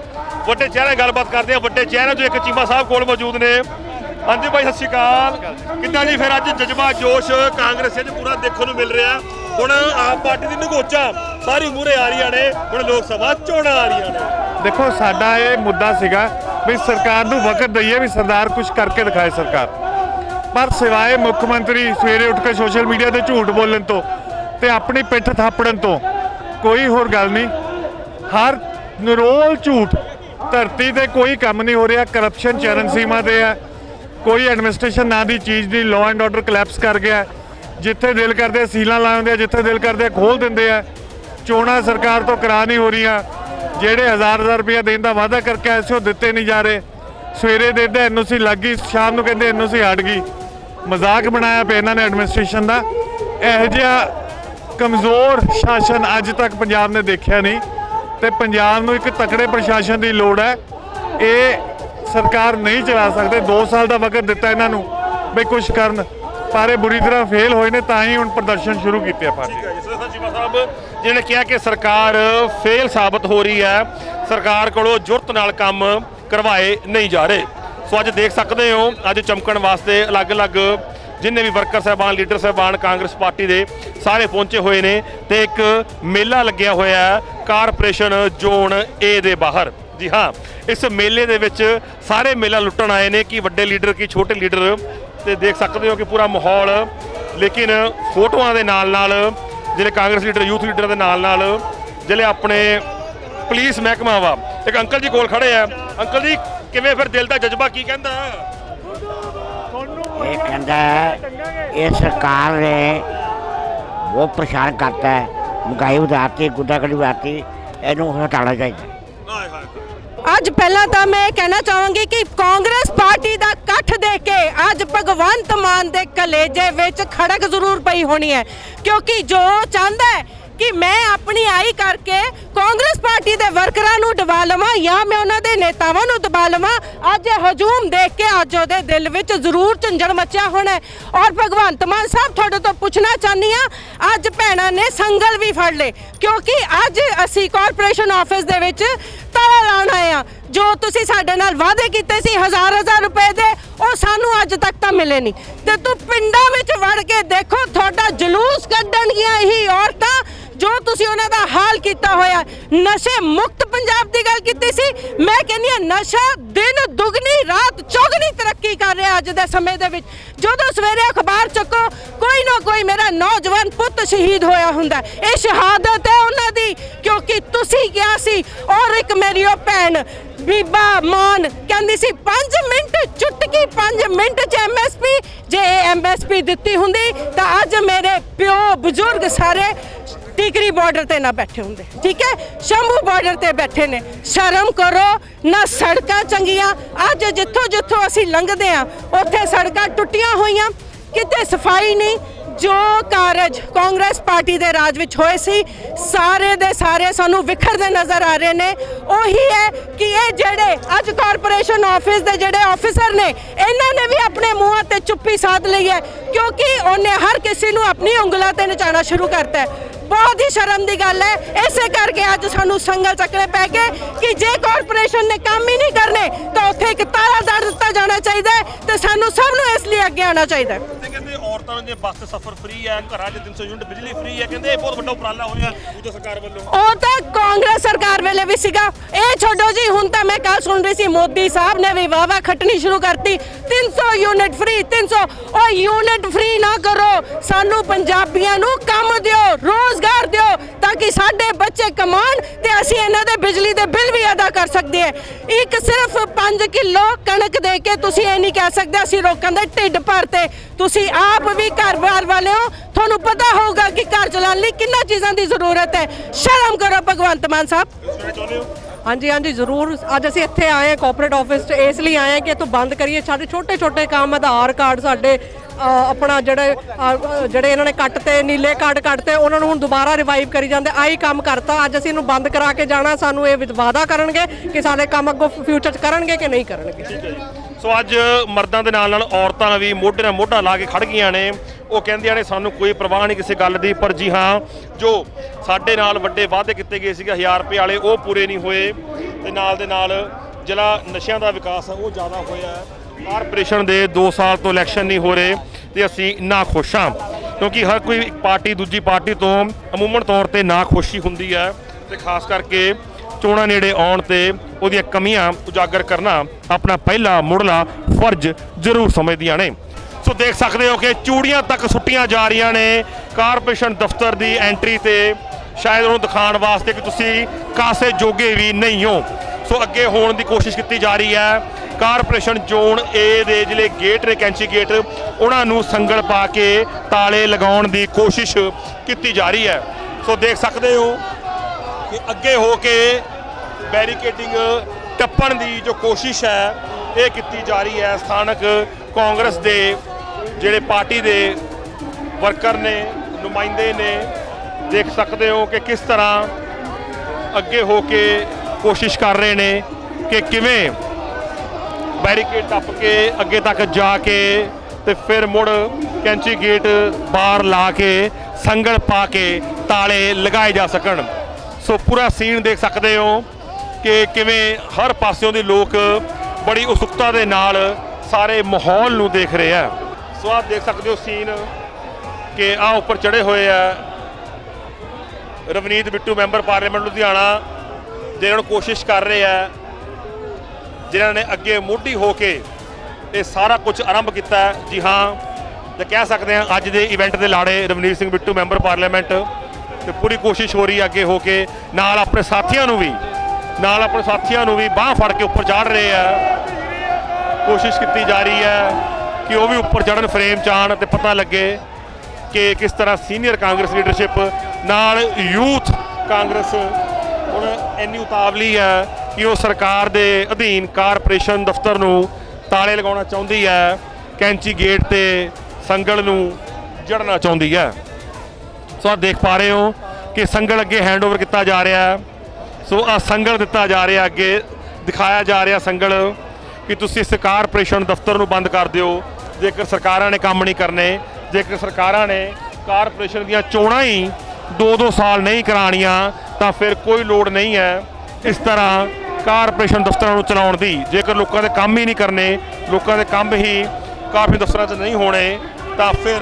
ਵੱਡੇ ਚਿਹਰੇ ਗੱਲਬਾਤ ਕਰਦੇ ਆ ਵੱਡੇ ਚਿਹਰਿਆਂ 'ਚੋਂ ਇੱਕ ਚੀਮਾ ਸਾਹਿਬ ਕੋਲ ਮੌਜੂਦ ਨੇ। ਹਾਂਜੀ ਭਾਈ ਸਤਿ ਸ਼੍ਰੀ ਅਕਾਲ। ਕਿੱਦਾਂ ਜੀ ਫਿਰ ਅੱਜ ਜਜ਼ਬਾ ਜੋਸ਼ ਕਾਂਗਰਸ 'ਚ ਪੂਰਾ ਦੇਖਣ ਨੂੰ ਮਿਲ ਰਿਹਾ। ਹੁਣ ਆਮ ਪਾਰਟੀ ਦੀ ਨਗੋਚਾ। ਸਾਰੀ ਮੂਹਰੇ ਆ ਰਹੀਆਂ ਨੇ, ਹੁਣ ਲੋਕ ਸਭਾ ਚੋਣਾਂ ਆ ਰਹੀਆਂ ਨੇ। ਦੇਖੋ, ਸਾਡਾ ਇਹ ਮੁੱਦਾ ਸੀਗਾ ਵੀ ਸਰਕਾਰ ਨੂੰ ਵਕਤ ਦਈਏ ਵੀ ਸਰਦਾਰ ਕੁਝ ਕਰਕੇ ਦਿਖਾਏ ਸਰਕਾਰ। ਪਰ ਸਿਵਾਏ ਮੁੱਖ ਮੰਤਰੀ ਸਵੇਰੇ ਉੱਠ ਕੇ ਸੋਸ਼ਲ ਮੀਡੀਆ ਤੇ ਝੂਠ ਬੋਲਣ ਤੋਂ ਤੇ ਆਪਣੀ ਪਿੱਠ ਥਾਪੜਨ ਤੋਂ, ਕੋਈ ਹੋਰ ਗੱਲ ਨਹੀਂ। ਹਰ ਨਿਰੋਲ ਝੂਠ, ਧਰਤੀ ਤੇ ਕੋਈ ਕੰਮ ਨਹੀਂ ਹੋ ਰਿਹਾ ਕਰਪਸ਼ਨ ਚਰਨ ਸੀਮਾ ਤੇ ਹੈ। ਕੋਈ ਐਡਮਿਨਿਸਟ੍ਰੇਸ਼ਨ ਨਾਂ ਦੀ ਚੀਜ਼ ਦੀ ਲਾਅ ਐਂਡ ਆਰਡਰ ਕਲੈਪਸ ਕਰ ਗਿਆ। ਜਿੱਥੇ ਦਿਲ ਕਰਦੇ ਸੀਲਾਂ ਲਾਉਂਦੇ ਆ, ਜਿੱਥੇ ਦਿਲ ਕਰਦੇ ਖੋਲ ਦਿੰਦੇ ਆ। ਚੋਣਾਂ ਸਰਕਾਰ ਤੋਂ ਕਰਾ ਨਹੀਂ ਹੋ ਰਹੀਆਂ। ਜਿਹੜੇ ਹਜ਼ਾਰ ਹਜ਼ਾਰ ਰੁਪਇਆ ਦੇਣ ਦਾ ਵਾਅਦਾ ਕਰਕੇ ਆਏ ਸੀ, ਉਹ ਦਿੱਤੇ ਨਹੀਂ ਜਾ ਰਹੇ। ਸਵੇਰੇ ਦੇ ਦੇ ਐਨਓਸੀ ਲੱਗ ਗਈ, ਸ਼ਾਮ ਨੂੰ ਕਹਿੰਦੇ ਐਨਓਸੀ ਹਟ ਗਈ। ਮਜ਼ਾਕ ਬਣਾਇਆ ਪਿਆ ਇਹਨਾਂ ਨੇ ਐਡਮਿਨਿਸਟ੍ਰੇਸ਼ਨ ਦਾ। ਇਹੋ ਜਿਹਾ ਕਮਜ਼ੋਰ ਸ਼ਾਸਨ ਅੱਜ ਤੱਕ ਪੰਜਾਬ ਨੇ ਦੇਖਿਆ ਨਹੀਂ। ਤੇ ਪੰਜਾਬ ਨੂੰ ਇੱਕ ਤਕੜੇ ਪ੍ਰਸ਼ਾਸਨ ਦੀ ਲੋੜ ਹੈ। ਇਹ ਸਰਕਾਰ ਨਹੀਂ ਚਲਾ ਸਕਦੇ। 2 ਸਾਲ ਦਾ ਵਕਤ ਦਿੱਤਾ ਇਹਨਾਂ ਨੂੰ, ਵੀ ਕੁਝ ਕਰਨ। ਸਾਰੇ ਬੁਰੀ ਤਰ੍ਹਾਂ ਫੇਲ ਹੋਏ ਨੇ, ਤਾਂ ਹੀ ਹੁਣ ਪ੍ਰਦਰਸ਼ਨ ਸ਼ੁਰੂ ਕੀਤੇ ਆ ਪਾਰਟੀ ਸਰ ਚੀਮਾ ਸਾਹਿਬ, ਜਿਹਨੇ ਕਿਹਾ ਕਿ ਸਰਕਾਰ ਫੇਲ ਸਾਬਤ ਹੋ ਰਹੀ ਹੈ, ਸਰਕਾਰ ਕੋਲੋਂ ਜੁਰਤ ਨਾਲ ਕੰਮ ਕਰਵਾਏ ਨਹੀਂ ਜਾ ਰਹੇ। ਸੋ ਅੱਜ ਦੇਖ ਸਕਦੇ ਹੋ, ਅੱਜ ਚਮਕਣ ਵਾਸਤੇ ਅਲੱਗ-ਅਲੱਗ ਜਿੰਨੇ ਵੀ ਵਰਕਰ ਸਾਹਿਬਾਨ, ਲੀਡਰ ਸਾਹਿਬਾਨ ਕਾਂਗਰਸ ਪਾਰਟੀ ਦੇ ਸਾਰੇ ਪਹੁੰਚੇ ਹੋਏ ਨੇ ਤੇ ਇੱਕ ਮੇਲਾ ਲੱਗਿਆ ਹੋਇਆ ਹੈ, ਕਾਰਪੋਰੇਸ਼ਨ ਜ਼ੋਨ ਏ ਦੇ ਬਾਹਰ। ਜੀ ਹਾਂ, ਇਸ ਮੇਲੇ ਦੇ ਵਿੱਚ ਸਾਰੇ ਮੇਲਾ ਲੁੱਟਣ ਆਏ ਨੇ, ਕਿ ਵੱਡੇ ਲੀਡਰ, ਕੀ ਛੋਟੇ ਲੀਡਰ ਤੇ ਦੇਖ ਸਕਦੇ ਹੋ ਕਿ ਪੂਰਾ ਮਾਹੌਲ, ਲੇਕਿਨ ਫੋਟੋਆਂ ਦੇ ਨਾਲ ਨਾਲ ਜਿਹੜੇ ਕਾਂਗਰਸ ਲੀਡਰ, ਯੂਥ ਲੀਡਰ ਦੇ ਨਾਲ ਨਾਲ ਜਿਹੜੇ ਆਪਣੇ ਪੁਲਿਸ ਮਹਿਕਮਾ ਵਾ, ਇੱਕ ਅੰਕਲ ਜੀ ਕੋਲ ਖੜੇ ਆ। ਅੰਕਲ ਜੀ, ਕਿਵੇਂ ਫਿਰ ਦਿਲ ਦਾ ਜਜ਼ਬਾ ਕੀ ਕਹਿੰਦਾ? ਇਹ ਕਹਿੰਦਾ ਇਹ ਸਰਕਾਰ ਨੇ ਬਹੁਤ ਪਰੇਸ਼ਾਨ ਕਰਤਾ ਹੈ। ਮਹਿੰਗਾਈ ਵਧਾਤੀ, ਗੁੰਡਾਗਰਦੀ ਵਧਾਤੀ, ਇਹਨੂੰ ਹਟਾਉਣਾ ਚਾਹੀਦਾ। ਅੱਜ ਪਹਿਲਾਂ ਤਾਂ ਮੈਂ ਇਹ ਕਹਿਣਾ ਚਾਹਾਂਗੀ ਕਿ ਕਾਂਗਰਸ ਪਾਰਟੀ ਦਾ ਇਕੱਠ ਦੇਖ ਕੇ ਅੱਜ ਭਗਵੰਤ ਮਾਨ ਦੇ ਕਲੇਜੇ ਵਿੱਚ ਖੜਕ ਜ਼ਰੂਰ ਪਈ ਹੋਣੀ ਹੈ। ਕਿਉਂਕਿ ਜੋ ਚਾਹੁੰਦਾ ਹੈ ਕਿ ਮੈਂ ਆਪਣੀ ਆਈ ਕਰਕੇ ਕਾਂਗਰਸ ਪਾਰਟੀ ਦੇ ਵਰਕਰਾਂ ਨੂੰ ਦਬਾ ਲਵਾਂ ਜਾਂ ਮੈਂ ਉਹਨਾਂ ਦੇ ਨੇਤਾਵਾਂ ਨੂੰ ਦਬਾ ਲਵਾਂ, ਅੱਜ ਹਜੂਮ ਦੇਖ ਕੇ ਅੱਜ ਉਹਦੇ ਦਿਲ ਵਿੱਚ ਜ਼ਰੂਰ ਝੰਜਣ ਮਚਿਆ ਹੋਣਾ ਔਰ ਭਗਵੰਤ ਮਾਨ ਸਾਹਿਬ, ਤੁਹਾਡੇ ਤੋਂ ਪੁੱਛਣਾ ਚਾਹਨੀ ਆ ਅੱਜ ਭੈਣਾਂ ਨੇ ਸੰਗਲ ਵੀ ਫੜ ਲਏ। ਕਿਉਂਕਿ ਅੱਜ ਅਸੀਂ ਕਾਰਪੋਰੇਸ਼ਨ ਆਫਿਸ ਦੇ ਵਿੱਚ ਤਾਲਾ ਲਾਉਣ ਆਏ ਆ। ਜੋ ਤੁਸੀਂ ਸਾਡੇ ਨਾਲ ਵਾਅਦੇ ਕੀਤੇ ਸੀ ਹਜ਼ਾਰ ਹਜ਼ਾਰ ਰੁਪਏ ਦੇ, ਉਹ ਸਾਨੂੰ ਅੱਜ ਤੱਕ ਤਾਂ ਮਿਲੇ ਨਹੀਂ। ਤੇ ਤੂੰ ਪਿੰਡਾਂ ਵਿੱਚ ਵੜ ਕੇ ਦੇਖੋ, ਤੁਹਾਡਾ ਜਲੂਸ ਕੱਢਣਗੀਆਂ ਇਹੀ ਔਰਤਾਂ ਜੋ ਤੁਸੀਂ ਉਹਨਾਂ ਦਾ ਹਾਲ ਕੀਤਾ ਹੋਇਆ ਨਸ਼ੇ ਮੁਕਤ ਪੰਜਾਬ ਦੀ ਗੱਲ ਕੀਤੀ ਸੀ, ਮੈਂ ਕਹਿੰਦੀ ਹਾਂ ਨਸ਼ਾ ਦਿਨ ਦੁਗਣੀ, ਰਾਤ ਚੌਗਣੀ ਤਰੱਕੀ ਕਰ ਰਿਹਾ ਅੱਜ ਦੇ ਸਮੇਂ ਦੇ ਵਿੱਚ। ਜਦੋਂ ਸਵੇਰੇ ਅਖਬਾਰ ਚੱਕੋ, ਕੋਈ ਨਾ ਕੋਈ ਮੇਰਾ ਨੌਜਵਾਨ ਪੁੱਤ ਸ਼ਹੀਦ ਹੋਇਆ ਹੁੰਦਾ ਇਹ ਸ਼ਹਾਦਤ ਹੈ ਉਹਨਾਂ ਦੀ, ਕਿਉਂਕਿ ਤੁਸੀਂ ਕਿਹਾ ਸੀ, ਔਰ ਇੱਕ ਮੇਰੀ ਉਹ ਭੈਣ, ਬੀਬਾ ਮਾਨ, ਕਹਿੰਦੀ ਸੀ 5 ਮਿੰਟ ਚੁਟਕੀ 5 ਮਿੰਟ ਚ ਐਮਐਸਪੀ ਜੇ ਇਹ ਐਮਐਸਪੀ ਦਿੱਤੀ ਹੁੰਦੀ, ਤਾਂ ਅੱਜ ਮੇਰੇ ਪਿਓ ਬਜ਼ੁਰਗ ਸਾਰੇ ਟਿਕਰੀ ਬਾਰਡਰ ਤੇ ਨਾ ਬੈਠੇ ਹੁੰਦੇ। ਠੀਕ ਹੈ? ਸ਼ੰਭੂ ਬਾਰਡਰ ਤੇ ਬੈਠੇ ਨੇ। ਸ਼ਰਮ ਕਰੋ, ਨਾ ਸੜਕਾਂ ਚੰਗੀਆਂ। ਅੱਜ ਜਿੱਥੋਂ ਜਿੱਥੋਂ ਅਸੀਂ ਲੰਘਦੇ ਆ ਉੱਥੇ ਸੜਕਾਂ ਟੁੱਟੀਆਂ ਹੋਈਆਂ। ਕਿਤੇ ਸਫ਼ਾਈ ਨਹੀਂ। ਜੋ ਕਾਰਜ ਕਾਂਗਰਸ ਪਾਰਟੀ ਦੇ ਰਾਜ ਵਿੱਚ ਹੋਏ ਸੀ, ਸਾਰੇ ਦੇ ਸਾਰੇ ਸਾਨੂੰ ਵਿਖਰਦੇ ਨਜ਼ਰ ਆ ਰਹੇ ਨੇ। ਉਹੀ ਹੈ ਕਿ ਇਹ ਜਿਹੜੇ ਅੱਜ ਕਾਰਪੋਰੇਸ਼ਨ ਆਫਿਸ ਦੇ ਜਿਹੜੇ ਆਫੀਸਰ ਨੇ, ਇਹਨਾਂ ਨੇ ਵੀ ਆਪਣੇ ਮੂੰਹਾਂ ਤੇ ਚੁੱਪੀ ਸਾਧ ਲਈ ਹੈ। ਕਿਉਂਕਿ ਉਹਨੇ ਹਰ ਕਿਸੇ ਨੂੰ ਆਪਣੀ ਉਂਗਲਾਂ ਤੇ ਨਚਾਉਣਾ ਸ਼ੁਰੂ ਕਰਤਾ ਬਹੁਤ ਹੀ ਸ਼ਰਮ ਦੀ ਗੱਲ ਹੈ। ਇਸੇ ਕਰਕੇ ਅੱਜ ਸਾਨੂੰ ਸੰਗਲ ਚੱਕਣੇ ਪੈ ਗਏ ਕਿ ਜੇ ਕਾਰਪੋਰੇਸ਼ਨ ਨੇ ਕੰਮ ਹੀ ਨਹੀਂ ਕਰਨੇ, ਤਾਂ ਉੱਥੇ ਇੱਕ ਤਾਲਾ ਦੜ ਦਿੱਤਾ ਜਾਣਾ ਚਾਹੀਦਾ ਹੈ ਤੇ ਸਾਨੂੰ ਸਭ ਨੂੰ ਇਸ ਲਈ ਅੱਗੇ ਆਉਣਾ ਚਾਹੀਦਾ ਔਰਤਾਂ ਨੂੰ ਜੇ ਬੱਸ ਸਫ਼ਰ ਫ੍ਰੀ ਹੈ, ਘਰਾਂ 'ਚ 300 ਯੂਨਿਟ ਬਿਜਲੀ ਫ੍ਰੀ ਹੈ। ਕਹਿੰਦੇ ਇਹ ਬਹੁਤ ਵੱਡਾ ਉਪਰਾਲਾ ਹੋਇਆ ਉਹਦੇ ਸਰਕਾਰ ਵੱਲੋਂ। ਉਹ ਤਾਂ ਕਾਂਗਰਸ ਸਰਕਾਰ ਵੇਲੇ ਵੀ ਸੀਗਾ। ਇਹ ਛੱਡੋ ਜੀ, ਹੁਣ ਤਾਂ ਮੈਂ ਕੱਲ ਸੁਣ ਰਹੀ ਸੀ, ਮੋਦੀ ਸਾਹਿਬ ਨੇ ਵੀ ਵਾਵਾ ਖੱਟਣੀ ਸ਼ੁਰੂ ਕਰਤੀ। 300 ਯੂਨਿਟ ਫ੍ਰੀ 300 ਉਹ ਯੂਨਿਟ ਫ੍ਰੀ ਨਾ ਕਰੋ। ਸਾਨੂੰ ਪੰਜਾਬੀਆਂ ਨੂੰ ਕੰਮ ਦਿਓ, ਰੋਜ਼ਗਾਰ ਦਿਓ। ਤਾਂ ਕਿ ਸਾਡੇ ਬੱਚੇ ਕਮਾਣ ਤੇ ਅਸੀਂ ਇਹਨਾਂ ਦੇ ਬਿਜਲੀ ਦੇ ਬਿੱਲ ਵੀ ਅਦਾ ਕਰ ਸਕਦੇ ਹਾਂ। ਇੱਕ ਸਿਰਫ 5 ਕਿਲੋ ਕਣਕ ਦੇ ਕੇ ਤੁਸੀਂ ਇਹ ਨਹੀਂ ਕਹਿ ਸਕਦੇ ਅਸੀਂ ਲੋਕਾਂ ਦੇ ਢਿੱਡ ਭਰਤੇ। ਤੁਸੀਂ ਆਪ ਵੀ ਘਰ-ਬਾਰ ਵਾਲੇ ਹੋ। ਤੁਹਾਨੂੰ ਪਤਾ ਹੋਊਗਾ ਕਿ ਘਰ ਚਲਾਉਣ ਲਈ ਕਿੰਨਾ ਚੀਜ਼ਾਂ ਦੀ ਜ਼ਰੂਰਤ ਹੈ। ਸ਼ਰਮ ਕਰੋ ਭਗਵੰਤ ਮਾਨ ਸਾਹਿਬ। ਹਾਂਜੀ ਹਾਂਜੀ, ਜ਼ਰੂਰ। ਅੱਜ ਅਸੀਂ ਇੱਥੇ ਆਏ ਹਾਂ ਕੋਆਪਰੇਟ ਆਫਿਸ 'ਚ। ਇਸ ਲਈ ਆਏ ਹਾਂ ਕਿ ਇੱਥੋਂ ਬੰਦ ਕਰੀਏ। ਸਾਡੇ ਛੋਟੇ ਛੋਟੇ ਕੰਮ, ਆਧਾਰ ਕਾਰਡ ਸਾਡੇ ਆਪਣਾ ਜਿਹੜੇ ਜਿਹੜੇ ਇਹਨਾਂ ਨੇ ਕੱਟ ਤੇ ਨੀਲੇ ਕਾਰਡ ਕੱਟ ਤੇ ਉਹਨਾਂ ਨੂੰ ਹੁਣ ਦੁਬਾਰਾ ਰਿਵਾਈਵ ਕਰੀ ਜਾਂਦੇ। ਆਹੀ ਕੰਮ ਕਰਤਾ। ਅੱਜ ਅਸੀਂ ਇਹਨੂੰ ਬੰਦ ਕਰਾ ਕੇ ਜਾਣਾ। ਸਾਨੂੰ ਇਹ ਵਾਅਦਾ ਕਰਨਗੇ ਕਿ ਸਾਡੇ ਕੰਮ ਅੱਗੋਂ ਫਿਊਚਰ 'ਚ ਕਰਨਗੇ ਕਿ ਨਹੀਂ ਕਰਨਗੇ। ਸੋ ਅੱਜ ਮਰਦਾਂ ਦੇ ਨਾਲ ਨਾਲ ਔਰਤਾਂ ਵੀ ਮੋਢੇ ਨਾਲ ਮੋਢਾ ਲਾ ਕੇ ਖੜ ਗਈਆਂ ਨੇ। ਉਹ ਕਹਿੰਦੀਆਂ ਨੇ, ਸਾਨੂੰ ਕੋਈ ਪਰਵਾਹ ਨਹੀਂ ਕਿਸੇ ਗੱਲ ਦੀ। ਪਰ ਜੀ ਹਾਂ, ਜੋ ਸਾਡੇ ਨਾਲ ਵੱਡੇ ਵਾਅਦੇ ਕੀਤੇ ਗਏ ਸੀਗੇ 1000 ਰੁਪਏ ਵਾਲੇ, ਉਹ ਪੂਰੇ ਨਹੀਂ ਹੋਏ। ਤੇ ਨਾਲ ਦੇ ਨਾਲ ਜਿਹੜਾ ਨਸ਼ਿਆਂ ਦਾ ਵਿਕਾਸ ਹੈ ਉਹ ਜ਼ਿਆਦਾ ਹੋਇਆ। ਕਾਰਪੋਰੇਸ਼ਨ ਦੇ 2 ਸਾਲ ਤੋਂ ਇਲੈਕਸ਼ਨ ਨਹੀਂ ਹੋ ਰਹੇ ਤੇ ਅਸੀਂ ਨਾ ਖੁਸ਼ ਹਾਂ। ਕਿਉਂਕਿ ਹਰ ਕੋਈ ਪਾਰਟੀ ਦੂਜੀ ਪਾਰਟੀ ਤੋਂ ਅਮੂਮਨ ਤੌਰ ਤੇ ਨਾ ਖੁਸ਼ੀ ਹੁੰਦੀ ਹੈ ਤੇ ਖਾਸ ਕਰਕੇ ਚੋਣਾਂ ਨੇੜੇ ਆਉਣ ਤੇ ਉਹਦੀਆਂ ਕਮੀਆਂ ਉਜਾਗਰ ਕਰਨਾ ਆਪਣਾ ਪਹਿਲਾ ਮੁੱਢਲਾ ਫਰਜ਼ ਜ਼ਰੂਰ ਸਮਝਦੀਆਂ ਨੇ। ਸੋ ਦੇਖ ਸਕਦੇ ਹੋ ਕਿ ਚੂੜੀਆਂ ਤੱਕ ਸੁੱਟੀਆਂ ਜਾ ਰਹੀਆਂ ਨੇ। ਕਾਰਪੋਰੇਸ਼ਨ ਦਫ਼ਤਰ ਦੀ ਐਂਟਰੀ ਤੇ ਸ਼ਾਇਦ ਉਹਨੂੰ ਦਿਖਾਉਣ ਵਾਸਤੇ ਕਿ ਤੁਸੀਂ ਕਾਸੇ ਜੋਗੇ ਵੀ ਨਹੀਂ ਹੋ। ਸੋ ਅੱਗੇ ਹੋਣ ਦੀ ਕੋਸ਼ਿਸ਼ ਕੀਤੀ ਜਾ ਰਹੀ ਹੈ। ਕਾਰਪੋਰੇਸ਼ਨ ਜ਼ੋਨ ਏ ਦੇ ਜਿਹੜੇ ਗੇਟ ਨੇ ਕੈਂਚੀ ਗੇਟ, ਉਹਨਾਂ ਨੂੰ ਸੰਗਲ ਪਾ ਕੇ ਤਾਲੇ ਲਗਾਉਣ ਦੀ ਕੋਸ਼ਿਸ਼ ਕੀਤੀ ਜਾ ਰਹੀ ਹੈ। ਸੋ ਦੇਖ ਸਕਦੇ ਹੋ ਕਿ ਅੱਗੇ ਹੋ ਕੇ ਬੈਰੀਕੇਡਿੰਗ ਟੱਪਣ ਦੀ ਜੋ ਕੋਸ਼ਿਸ਼ ਹੈ, ਇਹ ਕੀਤੀ ਜਾ ਰਹੀ ਹੈ। ਸਥਾਨਕ ਕਾਂਗਰਸ ਦੇ ਜਿਹੜੇ ਪਾਰਟੀ ਦੇ ਵਰਕਰ ਨੇ, ਨੁਮਾਇੰਦੇ ਨੇ, ਦੇਖ ਸਕਦੇ ਹੋ ਕਿ ਕਿਸ ਤਰ੍ਹਾਂ ਅੱਗੇ ਹੋ ਕੇ ਕੋਸ਼ਿਸ਼ ਕਰ ਰਹੇ ਨੇ ਕਿ ਕਿਵੇਂ ਬੈਰੀਕੇਡ ਟੱਪ ਕੇ ਅੱਗੇ ਤੱਕ ਜਾ ਕੇ ਤੇ ਫਿਰ ਮੁੜ ਕੈਂਚੀ ਗੇਟ ਬਾਹਰ ਲਾ ਕੇ ਸੰਗਲ ਪਾ ਕੇ ਤਾਲੇ ਲਗਾਏ ਜਾ ਸਕਣ। ਸੋ ਪੂਰਾ ਸੀਨ ਦੇਖ ਸਕਦੇ ਹੋ ਕਿ ਕਿਵੇਂ ਹਰ ਪਾਸਿਓਂ ਦੇ ਲੋਕ ਬੜੀ ਉਤਸੁਕਤਾ ਦੇ ਨਾਲ ਸਾਰੇ ਮਾਹੌਲ ਨੂੰ ਦੇਖ ਰਹੇ ਆ। ਸੋ ਆਪ ਦੇਖ ਸਕਦੇ ਹੋ ਸੀਨ ਕਿ ਆ ਉੱਪਰ ਚੜੇ ਹੋਏ ਆ ਰਵਨੀਤ ਬਿੱਟੂ ਮੈਂਬਰ ਪਾਰਲੀਮੈਂਟ ਲੁਧਿਆਣਾ ਜਿਹਨਾਂ ਨੂੰ ਕੋਸ਼ਿਸ਼ ਕਰ ਰਹੇ ਆ, ਜਿਨ੍ਹਾਂ ਨੇ ਅੱਗੇ ਮੋਢੀ ਹੋ ਕੇ ਇਹ ਸਾਰਾ ਕੁਝ ਆਰੰਭ ਕੀਤਾ ਜੀ ਹਾਂ, ਤੇ ਕਹਿ ਸਕਦੇ ਹਾਂ ਅੱਜ ਦੇ ਇਵੈਂਟ ਦੇ ਲਾੜੇ ਰਵਨੀਤ ਸਿੰਘ ਬਿੱਟੂ, ਮੈਂਬਰ ਪਾਰਲੀਮੈਂਟ, ਤੇ ਪੂਰੀ ਕੋਸ਼ਿਸ਼ ਹੋ ਰਹੀ ਹੈ ਅੱਗੇ ਹੋ ਕੇ, ਨਾਲ ਆਪਣੇ ਸਾਥੀਆਂ ਨੂੰ ਵੀ, ਨਾਲ ਆਪਣੇ ਸਾਥੀਆਂ ਨੂੰ ਵੀ ਬਾਹ ਫੜ ਕੇ ਉੱਪਰ ਚੜ੍ਹ ਰਹੇ ਆ। ਕੋਸ਼ਿਸ਼ ਕੀਤੀ ਜਾ ਰਹੀ ਹੈ ਕਿ ਉਹ ਵੀ ਉੱਪਰ ਚੜ੍ਹਨ ਫਰੇਮ ਚ ਆਉਣ ਤੇ ਪਤਾ ਲੱਗੇ ਕਿ ਕਿਸ ਤਰ੍ਹਾਂ ਸੀਨੀਅਰ ਕਾਂਗਰਸ ਲੀਡਰਸ਼ਿਪ ਨਾਲ ਯੂਥ ਕਾਂਗਰਸ ਹੁਣ ਇੰਨੀ ਉਤਾਵਲੀ ਹੈ ਕਿ ਉਹ ਸਰਕਾਰ ਦੇ ਅਧੀਨ ਕਾਰਪੋਰੇਸ਼ਨ ਦਫ਼ਤਰ ਨੂੰ ਤਾਲੇ ਲਗਾਉਣਾ ਚਾਹੁੰਦੀ ਹੈ, ਕੈਂਚੀ ਗੇਟ ਤੇ ਸੰਗਲ ਨੂੰ ਜੜਨਾ ਚਾਹੁੰਦੀ ਹੈ। ਸੋ ਆਹ ਦੇਖ ਪਾ ਰਹੇ ਹੋ ਕਿ ਸੰਗਲ ਅੱਗੇ ਹੈਂਡਓਵਰ ਕੀਤਾ ਜਾ ਰਿਹਾ ਹੈ। ਸੋ ਆ ਸੰਗਲ ਦਿੱਤਾ ਜਾ ਰਿਹਾ ਅੱਗੇ, ਦਿਖਾਇਆ ਜਾ ਰਿਹਾ ਸੰਗਲ ਕਿ ਤੁਸੀਂ ਇਸ ਕਾਰਪੋਰੇਸ਼ਨ ਦਫ਼ਤਰ ਨੂੰ ਬੰਦ ਕਰ ਦਿਓ। ਜੇਕਰ ਸਰਕਾਰਾਂ ਨੇ ਕੰਮ ਨਹੀਂ ਕਰਨੇ, ਜੇਕਰ ਸਰਕਾਰਾਂ ਨੇ ਕਾਰਪੋਰੇਸ਼ਨ ਦੀਆਂ ਚੋਣਾਂ ਹੀ 2-2 ਸਾਲ ਨਹੀਂ ਕਰਾਣੀਆਂ, ਤਾਂ ਫਿਰ ਕੋਈ ਲੋੜ ਨਹੀਂ ਹੈ ਇਸ ਤਰ੍ਹਾਂ ਕਾਰਪੋਰੇਸ਼ਨ ਦਫ਼ਤਰਾਂ ਨੂੰ ਚਲਾਉਣ ਦੀ। ਜੇਕਰ ਲੋਕਾਂ ਦੇ ਕੰਮ ਹੀ ਨਹੀਂ ਕਰਨੇ, ਲੋਕਾਂ ਦੇ ਕੰਮ ਹੀ ਕਾਰਪੋਰੇਸ਼ਨ ਦਫ਼ਤਰਾਂ 'ਚ ਨਹੀਂ ਹੋਣੇ, ਤਾਂ ਫਿਰ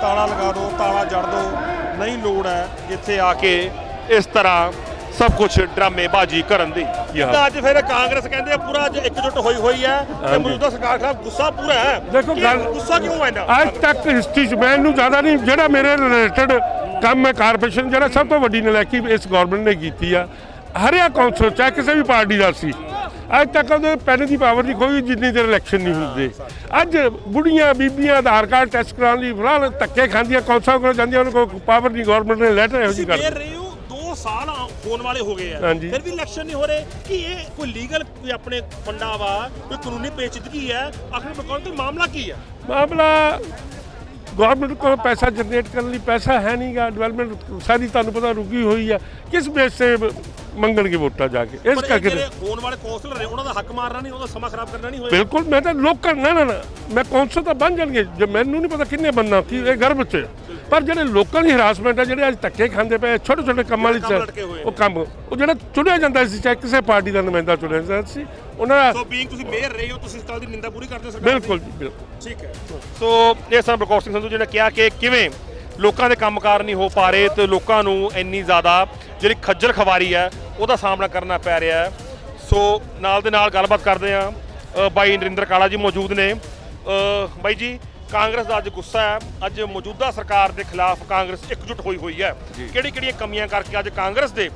ਤਾਲਾ ਲਗਾ ਦਿਓ, ਤਾਲਾ ਜੜ ਦਿਓ। ਨਹੀਂ ਲੋੜ ਹੈ ਇੱਥੇ ਆ ਕੇ ਇਸ ਤਰ੍ਹਾਂ ਸਭ ਕੁਝ ਡਰਾਮੇਬਾਜ਼ੀ ਕਰਨ ਦੀ ਤਾਂ ਅੱਜ ਫਿਰ ਕਾਂਗਰਸ ਕਹਿੰਦੇ ਆ ਪੂਰਾ ਅੱਜ ਇਕਜੁੱਟ ਹੋਈ ਹੋਈ ਹੈ। ਤੇ ਮੌਜੂਦਾ ਸਰਕਾਰ ਖਿਲਾਫ ਗੁੱਸਾ ਪੂਰਾ ਹੈ। ਦੇਖੋ ਗੱਲ- ਗੁੱਸਾ ਕਿਉਂ ਹੈ ਇੰਨਾ ਅੱਜ ਤੱਕ ਹਿਸਟਰੀ 'ਚ ਮੈਂ ਇਹਨੂੰ ਜ਼ਿਆਦਾ ਨਹੀਂ ਜਿਹੜਾ ਮੇਰੇ ਰਿਲੇਟਡ ਕੰਮ ਹੈ ਕਾਰਪੋਰੇਸ਼ਨ ਜਿਹੜਾ ਸਭ ਤੋਂ ਵੱਡੀ ਨਲਾਇਕੀ ਇਸ ਗਵਰਨਮੈਂਟ ਨੇ ਕੀਤੀ ਆ ਹਰਿਆ ਕੌਂਸਲ ਚਾਹੇ ਕਿਸੇ ਵੀ ਪਾਰਟੀ ਦਾ ਸੀ। ਅੱਜ ਤੱਕ ਉਹਦੇ ਪੈਨ ਦੀ ਪਾਵਰ ਨਹੀਂ ਕੋਈ ਜਿੰਨੀ ਦੇਰ ਇਲੈਕਸ਼ਨ ਨਹੀਂ ਹੁੰਦੇ। ਅੱਜ ਬੁੜੀਆਂ ਬੀਬੀਆਂ ਆਧਾਰ ਕਾਰਡ ਟੈਸਟ ਕਰਾਉਣ ਲਈ ਫਿਲਹਾਲ ਧੱਕੇ ਖਾਂਦੀਆਂ ਕੌਂਸਲ ਕੋਲ ਜਾਂਦੀਆਂ ਉਹਨਾਂ ਕੋਲ ਪਾਵਰ ਨਹੀਂ ਗਵਰਨਮੈਂਟ ਨੇ ਲੈਟਰ ਇਹੋ ਜਿਹੀ ਕਰ ਦੇਰ ਰਹੇ ਹੋ 2 ਸਾਲ ਹੋਣ ਵਾਲੇ ਹੋ ਗਏ ਆ। ਹਾਂਜੀ। ਫਿਰ ਵੀ ਇਲੈਕਸ਼ਨ ਨਹੀਂ ਹੋ ਰਹੇ। ਕਿ ਇਹ ਕੋਈ ਲੀਗਲ ਕੋਈ ਆਪਣੇ ਫੰਡਾ ਵਾ ਕੋਈ ਕਾਨੂੰਨੀ ਪੇਚੀਦਗੀ ਹੈ? ਆਖਰ ਬਕਾਉਣ ਤੇ ਮਾਮਲਾ ਕੀ ਹੈ ਮਾਮਲਾ ਗਵਰਨਮੈਂਟ ਕੋਲ ਪੈਸਾ ਜਨਰੇਟ ਕਰਨ ਲਈ ਪੈਸਾ ਹੈ ਨਹੀਂਗਾ ਡਿਵੈਲਪਮੈਂਟ ਸਾਰੀ ਤੁਹਾਨੂੰ ਪਤਾ ਰੁਕੀ ਹੋਈ ਆ। ਕਿਸ ਬੇਸ ਤੇ ਮੰਗਣਗੇ ਵੋਟਾਂ ਜਾ ਕੇ? ਇਸ ਕਰਕੇ ਜਿਹੜੇ ਹੋਣ ਵਾਲੇ ਕੌਂਸਲਰ ਨੇ ਉਹਨਾਂ ਦਾ ਹੱਕ ਮਾਰਨਾ ਨਹੀਂ ਉਹਦਾ ਸਮਾਂ ਖਰਾਬ ਕਰਨਾ ਨਹੀਂ ਹੋਇਆ। ਬਿਲਕੁਲ ਮੈਂ ਤਾਂ ਲੋਕਾਂ ਨਾ ਨਾ ਨਾ ਮੈਂ ਕੌਂਸਲ ਤਾਂ ਬਣ ਜਾਣਗੇ ਜੇ ਮੈਨੂੰ ਨਹੀਂ ਪਤਾ ਕਿੰਨੇ ਬੰਨਾ ਕੀ ਇਹ ਗਰਭ ਚ। ਪਰ ਜਿਹੜੇ ਲੋਕਾਂ ਦੀ ਹਰਾਸਮੈਂਟ ਹੈ ਜਿਹੜੇ ਅੱਜ ਧੱਕੇ ਖਾਂਦੇ ਪਏ ਛੋਟੇ ਛੋਟੇ ਕੰਮਾਂ ਲਈ ਉਹ ਕੰਮ ਉਹ ਜਿਹੜਾ ਚੁਣਿਆ ਜਾਂਦਾ ਸੀ ਚਾਹੇ ਕਿਸੇ ਪਾਰਟੀ ਦਾ ਨੁਮਾਇੰਦਾ ਚੁਣਿਆ ਜਾਂਦਾ ਸੀ ਉਹਨਾਂ ਦਾ ਸੋ ਬੀਇੰਗ ਤੁਸੀਂ ਮੇਅਰ ਰਹੇ ਹੋ ਤੁਸੀਂ ਇਸ ਗੱਲ ਦੀ ਨਿੰਦਾ ਪੂਰੀ ਕਰਦੇ ਹੋ? ਬਿਲਕੁਲ ਜੀ ਬਿਲਕੁਲ। ਠੀਕ ਹੈ। ਸੋ ਇਹ ਸਨ ਬਲਕੌਰ ਸਿੰਘ ਸੰਧੂ ਜੀ ਨੇ ਕਿਹਾ ਕਿ ਕਿਵੇਂ ਲੋਕਾਂ ਦੇ ਕੰਮਕਾਰ ਨਹੀਂ ਹੋ ਪਾ ਰਹੇ ਤੇ ਲੋਕਾਂ ਨੂੰ ਇੰਨੀ ਜ਼ਿਆਦਾ ਜਿਹੜੀ ਖੱਜਲ ਖਵਾਰੀ ਹੈ ਉਹਦਾ ਸਾਹਮਣਾ ਕਰਨਾ ਪੈ ਰਿਹਾ ਹੈ। ਸੋ ਨਾਲ ਦੇ ਨਾਲ ਗੱਲਬਾਤ ਕਰਦੇ ਆ ਬਾਈ ਨਰਿੰਦਰ ਕਾਲਾ ਜੀ ਮੌਜੂਦ ਨੇ। ਬਾਈ ਜੀ ਕਾਂਗਰਸ ਦਾ ਅੱਜ ਗੁੱਸਾ ਹੈ। ਅੱਜ ਮੌਜੂਦਾ ਸਰਕਾਰ ਦੇ ਖਿਲਾਫ ਕਾਂਗਰਸ ਇਕਜੁੱਟ ਹੋਈ ਹੋਈ ਹੈ। ਕਿਹੜੀ ਕਿਹੜੀਆਂ ਕਮੀਆਂ ਕਰਕੇ ਅੱਜ ਕਾਂਗਰਸ ਦੇ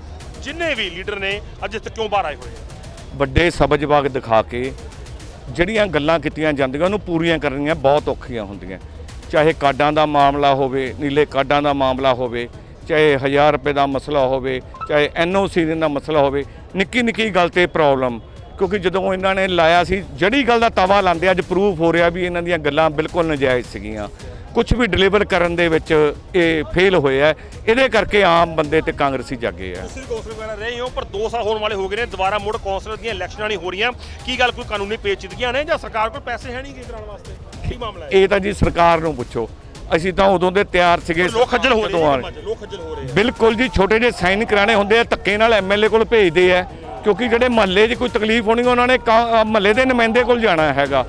ਜਿੰਨੇ ਵੀ ਲੀਡਰ ਨੇ ਅੱਜ ਇੱਥੇ ਕਿਉਂ ਬਾਹਰ ਆਏ ਹੋਏ ਆ ਵੱਡੇ ਸਬਜ ਬਾਗ ਦਿਖਾ ਕੇ ਜਿਹੜੀਆਂ ਗੱਲਾਂ ਕੀਤੀਆਂ ਜਾਂਦੀਆਂ ਉਹਨੂੰ ਪੂਰੀਆਂ ਕਰਨੀਆਂ ਬਹੁਤ ਔਖੀਆਂ ਹੁੰਦੀਆਂ। ਚਾਹੇ ਕਾਰਡਾਂ ਦਾ ਮਾਮਲਾ ਹੋਵੇ, ਨੀਲੇ ਕਾਡਾਂ ਦਾ ਮਾਮਲਾ ਹੋਵੇ, ਚਾਹੇ 1000 ਰੁਪਏ ਦਾ ਮਸਲਾ ਹੋਵੇ, ਚਾਹੇ ਐਨਓਸੀ ਦਾ ਮਸਲਾ ਹੋਵੇ ਨਿੱਕੀ ਨਿੱਕੀ ਗੱਲ ਤੇ ਪ੍ਰੋਬਲਮ ਕਿਉਂਕਿ ਜਦੋਂ ਇਹਨਾਂ ਨੇ ਲਾਇਆ ਸੀ ਜਿਹੜੀ ਗੱਲ ਦਾ ਤਵਾ ਲਾਉਂਦੇ ਅੱਜ ਪ੍ਰੂਫ ਹੋ ਰਿਹਾ ਵੀ ਇਹਨਾਂ ਦੀਆਂ ਗੱਲਾਂ ਬਿਲਕੁਲ ਨਜਾਇਜ਼ ਸੀਗੀਆਂ। ਕੁਝ ਵੀ ਡਿਲੀਵਰ ਕਰਨ ਦੇ ਵਿੱਚ ਇਹ ਫੇਲ ਹੋਏ ਆ। ਇਹਦੇ ਕਰਕੇ ਆਮ ਬੰਦੇ ਤੇ ਕਾਂਗਰਸੀ ਜਾਗੇ ਆ। ਤੁਸੀਂ ਕੌਂਸਲਰ ਵਗੈਰਾ ਰਹੇ ਹੋ, ਪਰ 2 ਸਾਲ ਹੋਣ ਵਾਲੇ ਹੋ ਗਏ ਨੇ, ਦੁਬਾਰਾ ਮੁੜ ਕੌਂਸਲਰ ਦੀਆਂ ਇਲੈਕਸ਼ਨਾਂ ਨਹੀਂ ਹੋ ਰਹੀਆਂ। ਕੀ ਗੱਲ, ਕੋਈ ਕਾਨੂੰਨੀ ਪੇਚੀਦਗੀਆਂ ਨੇ ਜਾਂ ਸਰਕਾਰ ਕੋਲ ਪੈਸੇ ਹੈ ਨਹੀਂਗੇ ਕਰਾਉਣ ਵਾਸਤੇ? ਕੀ ਮਾਮਲਾ ਹੈ? ਇਹ ਤਾਂ ਜੀ ਸਰਕਾਰ ਨੂੰ ਪੁੱਛੋ। ਅਸੀਂ ਤਾਂ ਉਦੋਂ ਦੇ ਤਿਆਰ ਸੀਗੇ ਲੋਕ ਖੱਜਲ ਹੋ ਰਹੇ ਨੇ ਕੰਮਾਂ 'ਚ, ਲੋਕ ਖੱਜਲ ਹੋ ਰਹੇ ਆ। ਬਿਲਕੁਲ ਜੀ ਛੋਟੇ ਜਿਹੇ ਸਾਈਨ ਕਰਾਣੇ ਹੁੰਦੇ ਆ ਧੱਕੇ ਨਾਲ ਐਮਐਲਏ ਕੋਲ ਭੇਜਦੇ ਆ। ਕਿਉਂਕਿ ਜਿਹੜੇ ਮਹੱਲੇ 'ਚ ਕੋਈ ਤਕਲੀਫ ਹੋਣੀ ਉਹਨਾਂ ਨੇ ਮਹੱਲੇ ਦੇ ਨੁਮਾਇੰਦੇ ਕੋਲ ਜਾਣਾ ਹੈਗਾ।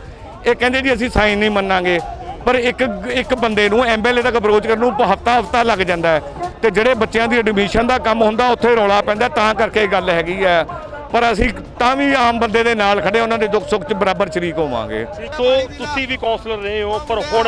ਇਹ ਕਹਿੰਦੇ ਜੀ ਅਸੀਂ ਸਾਈਨ ਨਹੀਂ ਮੰਨਾਂਗੇ। ਪਰ ਇੱਕ ਇੱਕ ਬੰਦੇ ਨੂੰ ਐਮਐਲਏ ਤੱਕ ਅਪਰੋਚ ਕਰਨ ਨੂੰ ਹਫਤਾ ਹਫਤਾ ਲੱਗ ਜਾਂਦਾ ਹੈ। ਤੇ ਜਿਹੜੇ ਬੱਚਿਆਂ ਦੀ ਐਡਮਿਸ਼ਨ ਦਾ ਕੰਮ ਹੁੰਦਾ ਉੱਥੇ ਰੌਲਾ ਪੈਂਦਾ ਤਾਂ ਕਰਕੇ ਗੱਲ ਹੈਗੀ ਆ ਪਰ ਅਸੀਂ ਤਾਂ ਵੀ ਆਮ ਬੰਦੇ ਦੇ ਨਾਲ ਖੜੇ ਉਹਨਾਂ ਦੇ ਦੁੱਖ ਸੁੱਖ 'ਚ ਬਰਾਬਰ ਸ਼ਰੀਕ ਹੋਵਾਂਗੇ। ਸੋ ਤੁਸੀਂ ਵੀ ਕੌਂਸਲਰ ਰਹੇ ਹੋ ਪਰ ਹੁਣ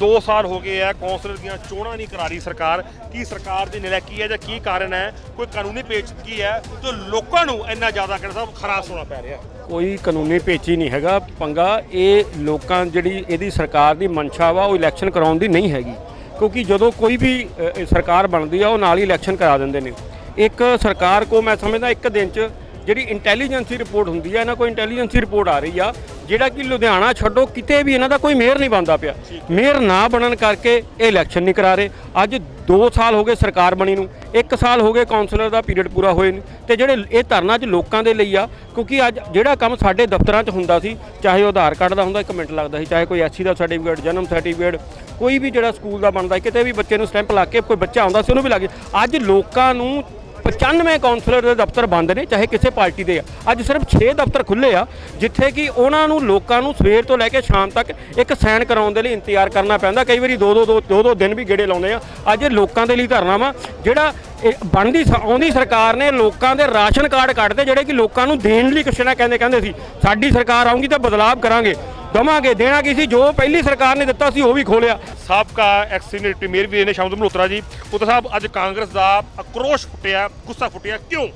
2 ਸਾਲ ਹੋ ਗਏ ਆ ਕੌਂਸਲਰ ਦੀਆਂ ਚੋਣਾਂ ਨਹੀਂ ਕਰਾ ਰਹੀ ਸਰਕਾਰ। ਕੀ ਸਰਕਾਰ ਦੀ ਨਲਾਇਕੀ ਹੈ ਜਾਂ ਕੀ ਕਾਰਨ ਹੈ? ਕੋਈ ਕਾਨੂੰਨੀ ਪੇਚੀਦਗੀ ਹੈ? ਤੇ ਲੋਕਾਂ ਨੂੰ ਇੰਨਾ ਜ਼ਿਆਦਾ ਕਿਹੜਾ ਸਾਹਿਬ ਖਰਾਸ ਹੋਣਾ ਪੈ ਰਿਹਾ। ਕੋਈ ਕਾਨੂੰਨੀ ਪੇਚੀ ਨਹੀਂ ਹੈਗਾ। ਪੰਗਾ ਇਹ ਲੋਕਾਂ ਜਿਹੜੀ ਇਹਦੀ ਸਰਕਾਰ ਦੀ ਮਨਸ਼ਾ ਵਾ ਉਹ ਇਲੈਕਸ਼ਨ ਕਰਾਉਣ ਦੀ ਨਹੀਂ ਹੈਗੀ। ਕਿਉਂਕਿ ਜਦੋਂ ਕੋਈ ਵੀ ਸਰਕਾਰ ਬਣਦੀ ਆ ਉਹ ਨਾਲ ਹੀ ਇਲੈਕਸ਼ਨ ਕਰਾ ਦਿੰਦੇ ਨੇ। ਇੱਕ ਸਰਕਾਰ ਕੋ ਮੈਂ ਸਮਝਦਾ ਇੱਕ ਦਿਨ 'ਚ ਜਿਹੜੀ ਇੰਟੈਲੀਜੈਂਸੀ ਰਿਪੋਰਟ ਹੁੰਦੀ ਆ ਇਹਨਾਂ ਕੋਈ ਇੰਟੈਲੀਜੈਂਸੀ ਰਿਪੋਰਟ ਆ ਰਹੀ ਆ ਜਿਹੜਾ ਕਿ ਲੁਧਿਆਣਾ ਛੱਡੋ ਕਿਤੇ ਵੀ ਇਹਨਾਂ ਦਾ ਕੋਈ ਮੇਅਰ ਨਹੀਂ ਬਣਦਾ ਪਿਆ। ਮੇਅਰ ਨਾ ਬਣਨ ਕਰਕੇ ਇਹ ਇਲੈਕਸ਼ਨ ਨਹੀਂ ਕਰਾ ਰਹੇ। ਅੱਜ 2 ਸਾਲ ਹੋ ਗਏ ਸਰਕਾਰ ਬਣੀ ਨੂੰ 1 ਸਾਲ ਹੋ ਗਏ ਕਾਉਂਸਲਰ ਦਾ ਪੀਰੀਅਡ ਪੂਰਾ ਹੋਏ ਨੂੰ ਤੇ ਜਿਹੜੇ ਇਹ ਧਰਨਾ 'ਚ ਲੋਕਾਂ ਦੇ ਲਈ ਆ ਕਿਉਂਕਿ ਅੱਜ ਜਿਹੜਾ ਕੰਮ ਸਾਡੇ ਦਫ਼ਤਰਾਂ 'ਚ ਹੁੰਦਾ ਸੀ ਚਾਹੇ ਉਹ ਆਧਾਰ ਕਾਰਡ ਦਾ ਹੁੰਦਾ ਇੱਕ ਮਿੰਟ ਲੱਗਦਾ ਸੀ ਚਾਹੇ ਕੋਈ ਐਸਸੀ ਦਾ ਸਰਟੀਫਿਕੇਟ ਜਨਮ ਸਰਟੀਫਿਕੇਟ ਕੋਈ ਵੀ ਜਿਹੜਾ ਸਕੂਲ ਦਾ ਬਣਦਾ ਕਿਤੇ ਵੀ ਬੱਚੇ ਨੂੰ ਸਟੈਂਪ ਲਾ ਕੇ ਕੋਈ ਬੱਚਾ ਆਉਂਦਾ ਸੀ ਉਹਨੂੰ ਵੀ ਲੱਗੇ ਅੱਜ ਲੋਕਾਂ ਨੂੰ 95 ਕਾਉਂਸਲਰ ਦੇ ਦਫ਼ਤਰ ਬੰਦ ਨੇ, ਚਾਹੇ ਕਿਸੇ ਪਾਰਟੀ ਦੇ ਆ। ਅੱਜ ਸਿਰਫ 6 ਦਫ਼ਤਰ ਖੁੱਲੇ ਆ, ਜਿੱਥੇ ਕਿ ਉਹਨਾਂ ਨੂੰ ਲੋਕਾਂ ਨੂੰ ਸਵੇਰ ਤੋਂ ਲੈ ਕੇ ਸ਼ਾਮ ਤੱਕ ਇੱਕ ਸਾਈਨ ਕਰਾਉਣ ਦੇ ਲਈ ਇੰਤਜ਼ਾਰ ਕਰਨਾ ਪੈਂਦਾ। ਕਈ ਵਾਰੀ ਦੋ ਦੋ ਦੋ ਦੋ ਦੋ ਦਿਨ ਵੀ ਗੇੜੇ ਲਾਉਂਦੇ ਆ। ਅੱਜ ਲੋਕਾਂ ਦੇ ਲਈ ਧਰਨਾ ਵਾ, ਜਿਹੜਾ ਇਹ ਬਣਦੀ ਸ- ਆਉਂਦੀ ਸਰਕਾਰ ਨੇ ਲੋਕਾਂ ਦੇ ਰਾਸ਼ਨ ਕਾਰਡ ਕੱਢਦੇ, ਜਿਹੜੇ ਕਿ ਲੋਕਾਂ ਨੂੰ ਦੇਣ ਲਈ ਕੁਛ ਨਾ ਕਹਿੰਦੇ ਕਹਿੰਦੇ ਸੀ, ਸਾਡੀ ਸਰਕਾਰ ਆਉਂਗੀ ਤਾਂ ਬਦਲਾਵ ਕਰਾਂਗੇ। ਦਵਾਂਗੇ ਦੇਣਾ ਕੀ ਸੀ ਜੋ ਪਹਿਲੀ ਸਰਕਾਰ ਨੇ ਦਿੱਤਾ ਸੀ ਉਹ ਵੀ ਖੋਲਿਆ। ਸਾਬਕਾ ਐਕਸ ਸੀਨੀਅਰ ਡਿਪਟੀ ਮੇਅਰ ਵੀ ਨੇ ਸ਼ਾਮਦ ਮਲਹੋਤਰਾ ਜੀ। ਪੁੱਤਰ ਸਾਹਿਬ ਅੱਜ ਕਾਂਗਰਸ ਦਾ ਆਕਰੋਸ਼ ਫੁੱਟਿਆ ਗੁੱਸਾ ਫੁੱਟਿਆ ਕਿਉਂ?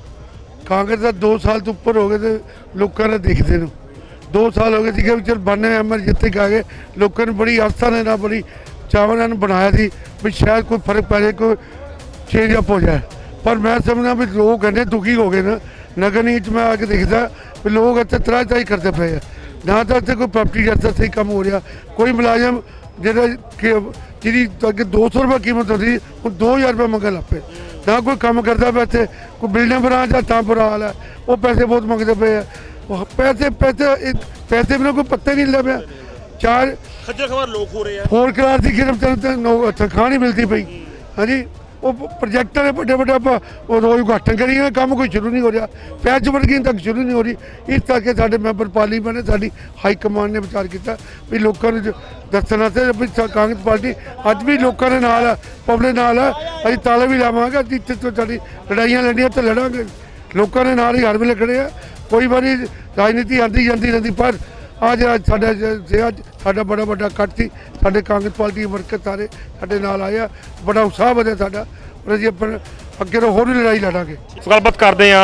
ਕਾਂਗਰਸ ਦਾ 2 ਸਾਲ ਤੋਂ ਉੱਪਰ ਹੋ ਗਏ ਤੇ ਲੋਕਾਂ ਨੇ ਦੇਖਦੇ ਨੂੰ। 2 ਸਾਲ ਹੋ ਗਏ ਸੀਗੇ ਵੀ ਚਲ 92 ਐਮਐਲ ਜਿੱਤੇ ਗਾ ਗਏ। ਲੋਕਾਂ ਨੇ ਬੜੀ ਆਸਥਾ ਨੇ ਨਾਲ ਬੜੀ ਚਾਵਲ ਨਾਲ ਬਣਾਇਆ ਸੀ ਵੀ ਸ਼ਾਇਦ ਕੋਈ ਫ਼ਰਕ ਪੈ ਜਾਏ ਕੋਈ ਚੇਂਜ ਅਪ ਹੋ ਜਾਏ। ਪਰ ਮੈਂ ਸਮਝਦਾ ਵੀ ਲੋਕ ਇੰਨੇ ਦੁਖੀ ਹੋ ਗਏ ਨਾ ਨਗਰ ਨਿਗਮ ਚ ਮੈਂ ਆ ਕੇ ਦੇਖਦਾ ਵੀ ਲੋਕ ਇੱਥੇ ਤਰਾਹ ਤਰਾਹ ਕਰਦੇ ਪਏ ਆ। ਨਾ ਤਾਂ ਇੱਥੇ ਕੋਈ ਪ੍ਰਾਪਰਟੀ ਜੈਸਾ ਸਹੀ ਕੰਮ ਹੋ ਰਿਹਾ ਕੋਈ ਮੁਲਾਜ਼ਮ ਜਿਹੜਾ ਕਿ ਜਿਹਦੀ ਅੱਗੇ 200 ਰੁਪਏ ਕੀਮਤ ਹੁੰਦੀ ਹੁਣ 2000 ਰੁਪਏ ਮੰਗਣ ਲੱਗ ਪਏ। ਨਾ ਕੋਈ ਕੰਮ ਕਰਦਾ ਪਿਆ ਇੱਥੇ ਕੋਈ ਬਿਲਡਿੰਗ ਬਣਾ ਜਾਂ ਤਾਂ ਬੁਰਾ ਹਾਲ ਹੈ ਉਹ ਪੈਸੇ ਬਹੁਤ ਮੰਗਦੇ ਪਏ ਆ। ਉਹ ਪੈਸੇ ਪੈਸੇ ਪੈਸੇ ਬਿਨਾਂ ਕੋਈ ਪੱਤੇ ਨਹੀਂ ਹਿੱਲਦਾ ਪਿਆ। ਚਾਰ ਖੱਜਲ ਖਵਾਰ ਲੋਕ ਹੋ ਰਹੇ ਆ। ਫੋਰ ਕਲਾਸ ਦੀ ਕਿਰਮ ਤੇ ਤਨਖਾਹ ਨਹੀਂ ਮਿਲਦੀ ਪਈ। ਹਾਂਜੀ? ਉਹ ਪ੍ਰੋਜੈਕਟਾਂ ਦੇ ਵੱਡੇ ਵੱਡੇ ਆਪਾਂ ਉਹ ਰੋਜ਼ ਉਦਘਾਟਨ ਕਰੀ ਗਏ ਕੰਮ ਕੋਈ ਸ਼ੁਰੂ ਨਹੀਂ ਹੋ ਰਿਹਾ। ਪੈਚ ਵਰਗਿੰਗ ਤੱਕ ਸ਼ੁਰੂ ਨਹੀਂ ਹੋ ਰਹੀ। ਇਸ ਕਰਕੇ ਸਾਡੇ ਮੈਂਬਰ ਪਾਰਲੀਮੈਂਟ ਨੇ ਸਾਡੀ ਹਾਈ ਕਮਾਂਡ ਨੇ ਵਿਚਾਰ ਕੀਤਾ ਵੀ ਲੋਕਾਂ ਨੂੰ ਜੋ ਦੱਸਣਾ ਤੇ ਵੀ ਸਾ- ਕਾਂਗਰਸ ਪਾਰਟੀ ਅੱਜ ਵੀ ਲੋਕਾਂ ਦੇ ਨਾਲ ਹੈ ਪਬਲਿਕ ਨਾਲ ਹੈ ਅਸੀਂ ਤਾਲੇ ਵੀ ਲਾਵਾਂਗੇ, ਅਸੀਂ ਇੱਥੇ ਤੋਂ ਸਾਡੀ ਲੜਾਈਆਂ ਲੜਨੀਆਂ ਤੇ ਲੜਾਂਗੇ। ਲੋਕਾਂ ਦੇ ਨਾਲ ਹੀ ਹਰ ਵੇਲੇ ਖੜੇ ਆ। ਕੋਈ ਵਾਰੀ ਰਾਜਨੀਤੀ ਆਂਦੀ ਜਾਂਦੀ ਰਹਿੰਦੀ, ਪਰ ਅੱਜ ਅੱਜ ਸਾਡਾ ਜ- ਜੇ ਅੱਜ ਸਾਡਾ ਬੜਾ ਵੱਡਾ ਇਕੱਠ ਸੀ, ਸਾਡੇ ਕਾਂਗਰਸ ਪਾਰਟੀ ਦੇ ਵਰਕਰ ਸਾਰੇ ਸਾਡੇ ਨਾਲ ਆਇਆ ਬੜਾ ਉਤਸ਼ਾਹ ਵਧਿਆ ਸਾਡਾ ਔਰ ਅਸੀਂ ਆਪਣ ਅੱਗੇ ਤੋਂ ਹੋਰ ਵੀ ਲੜਾਈ ਲੜਾਂਗੇ। ਗੱਲਬਾਤ ਕਰਦੇ ਆ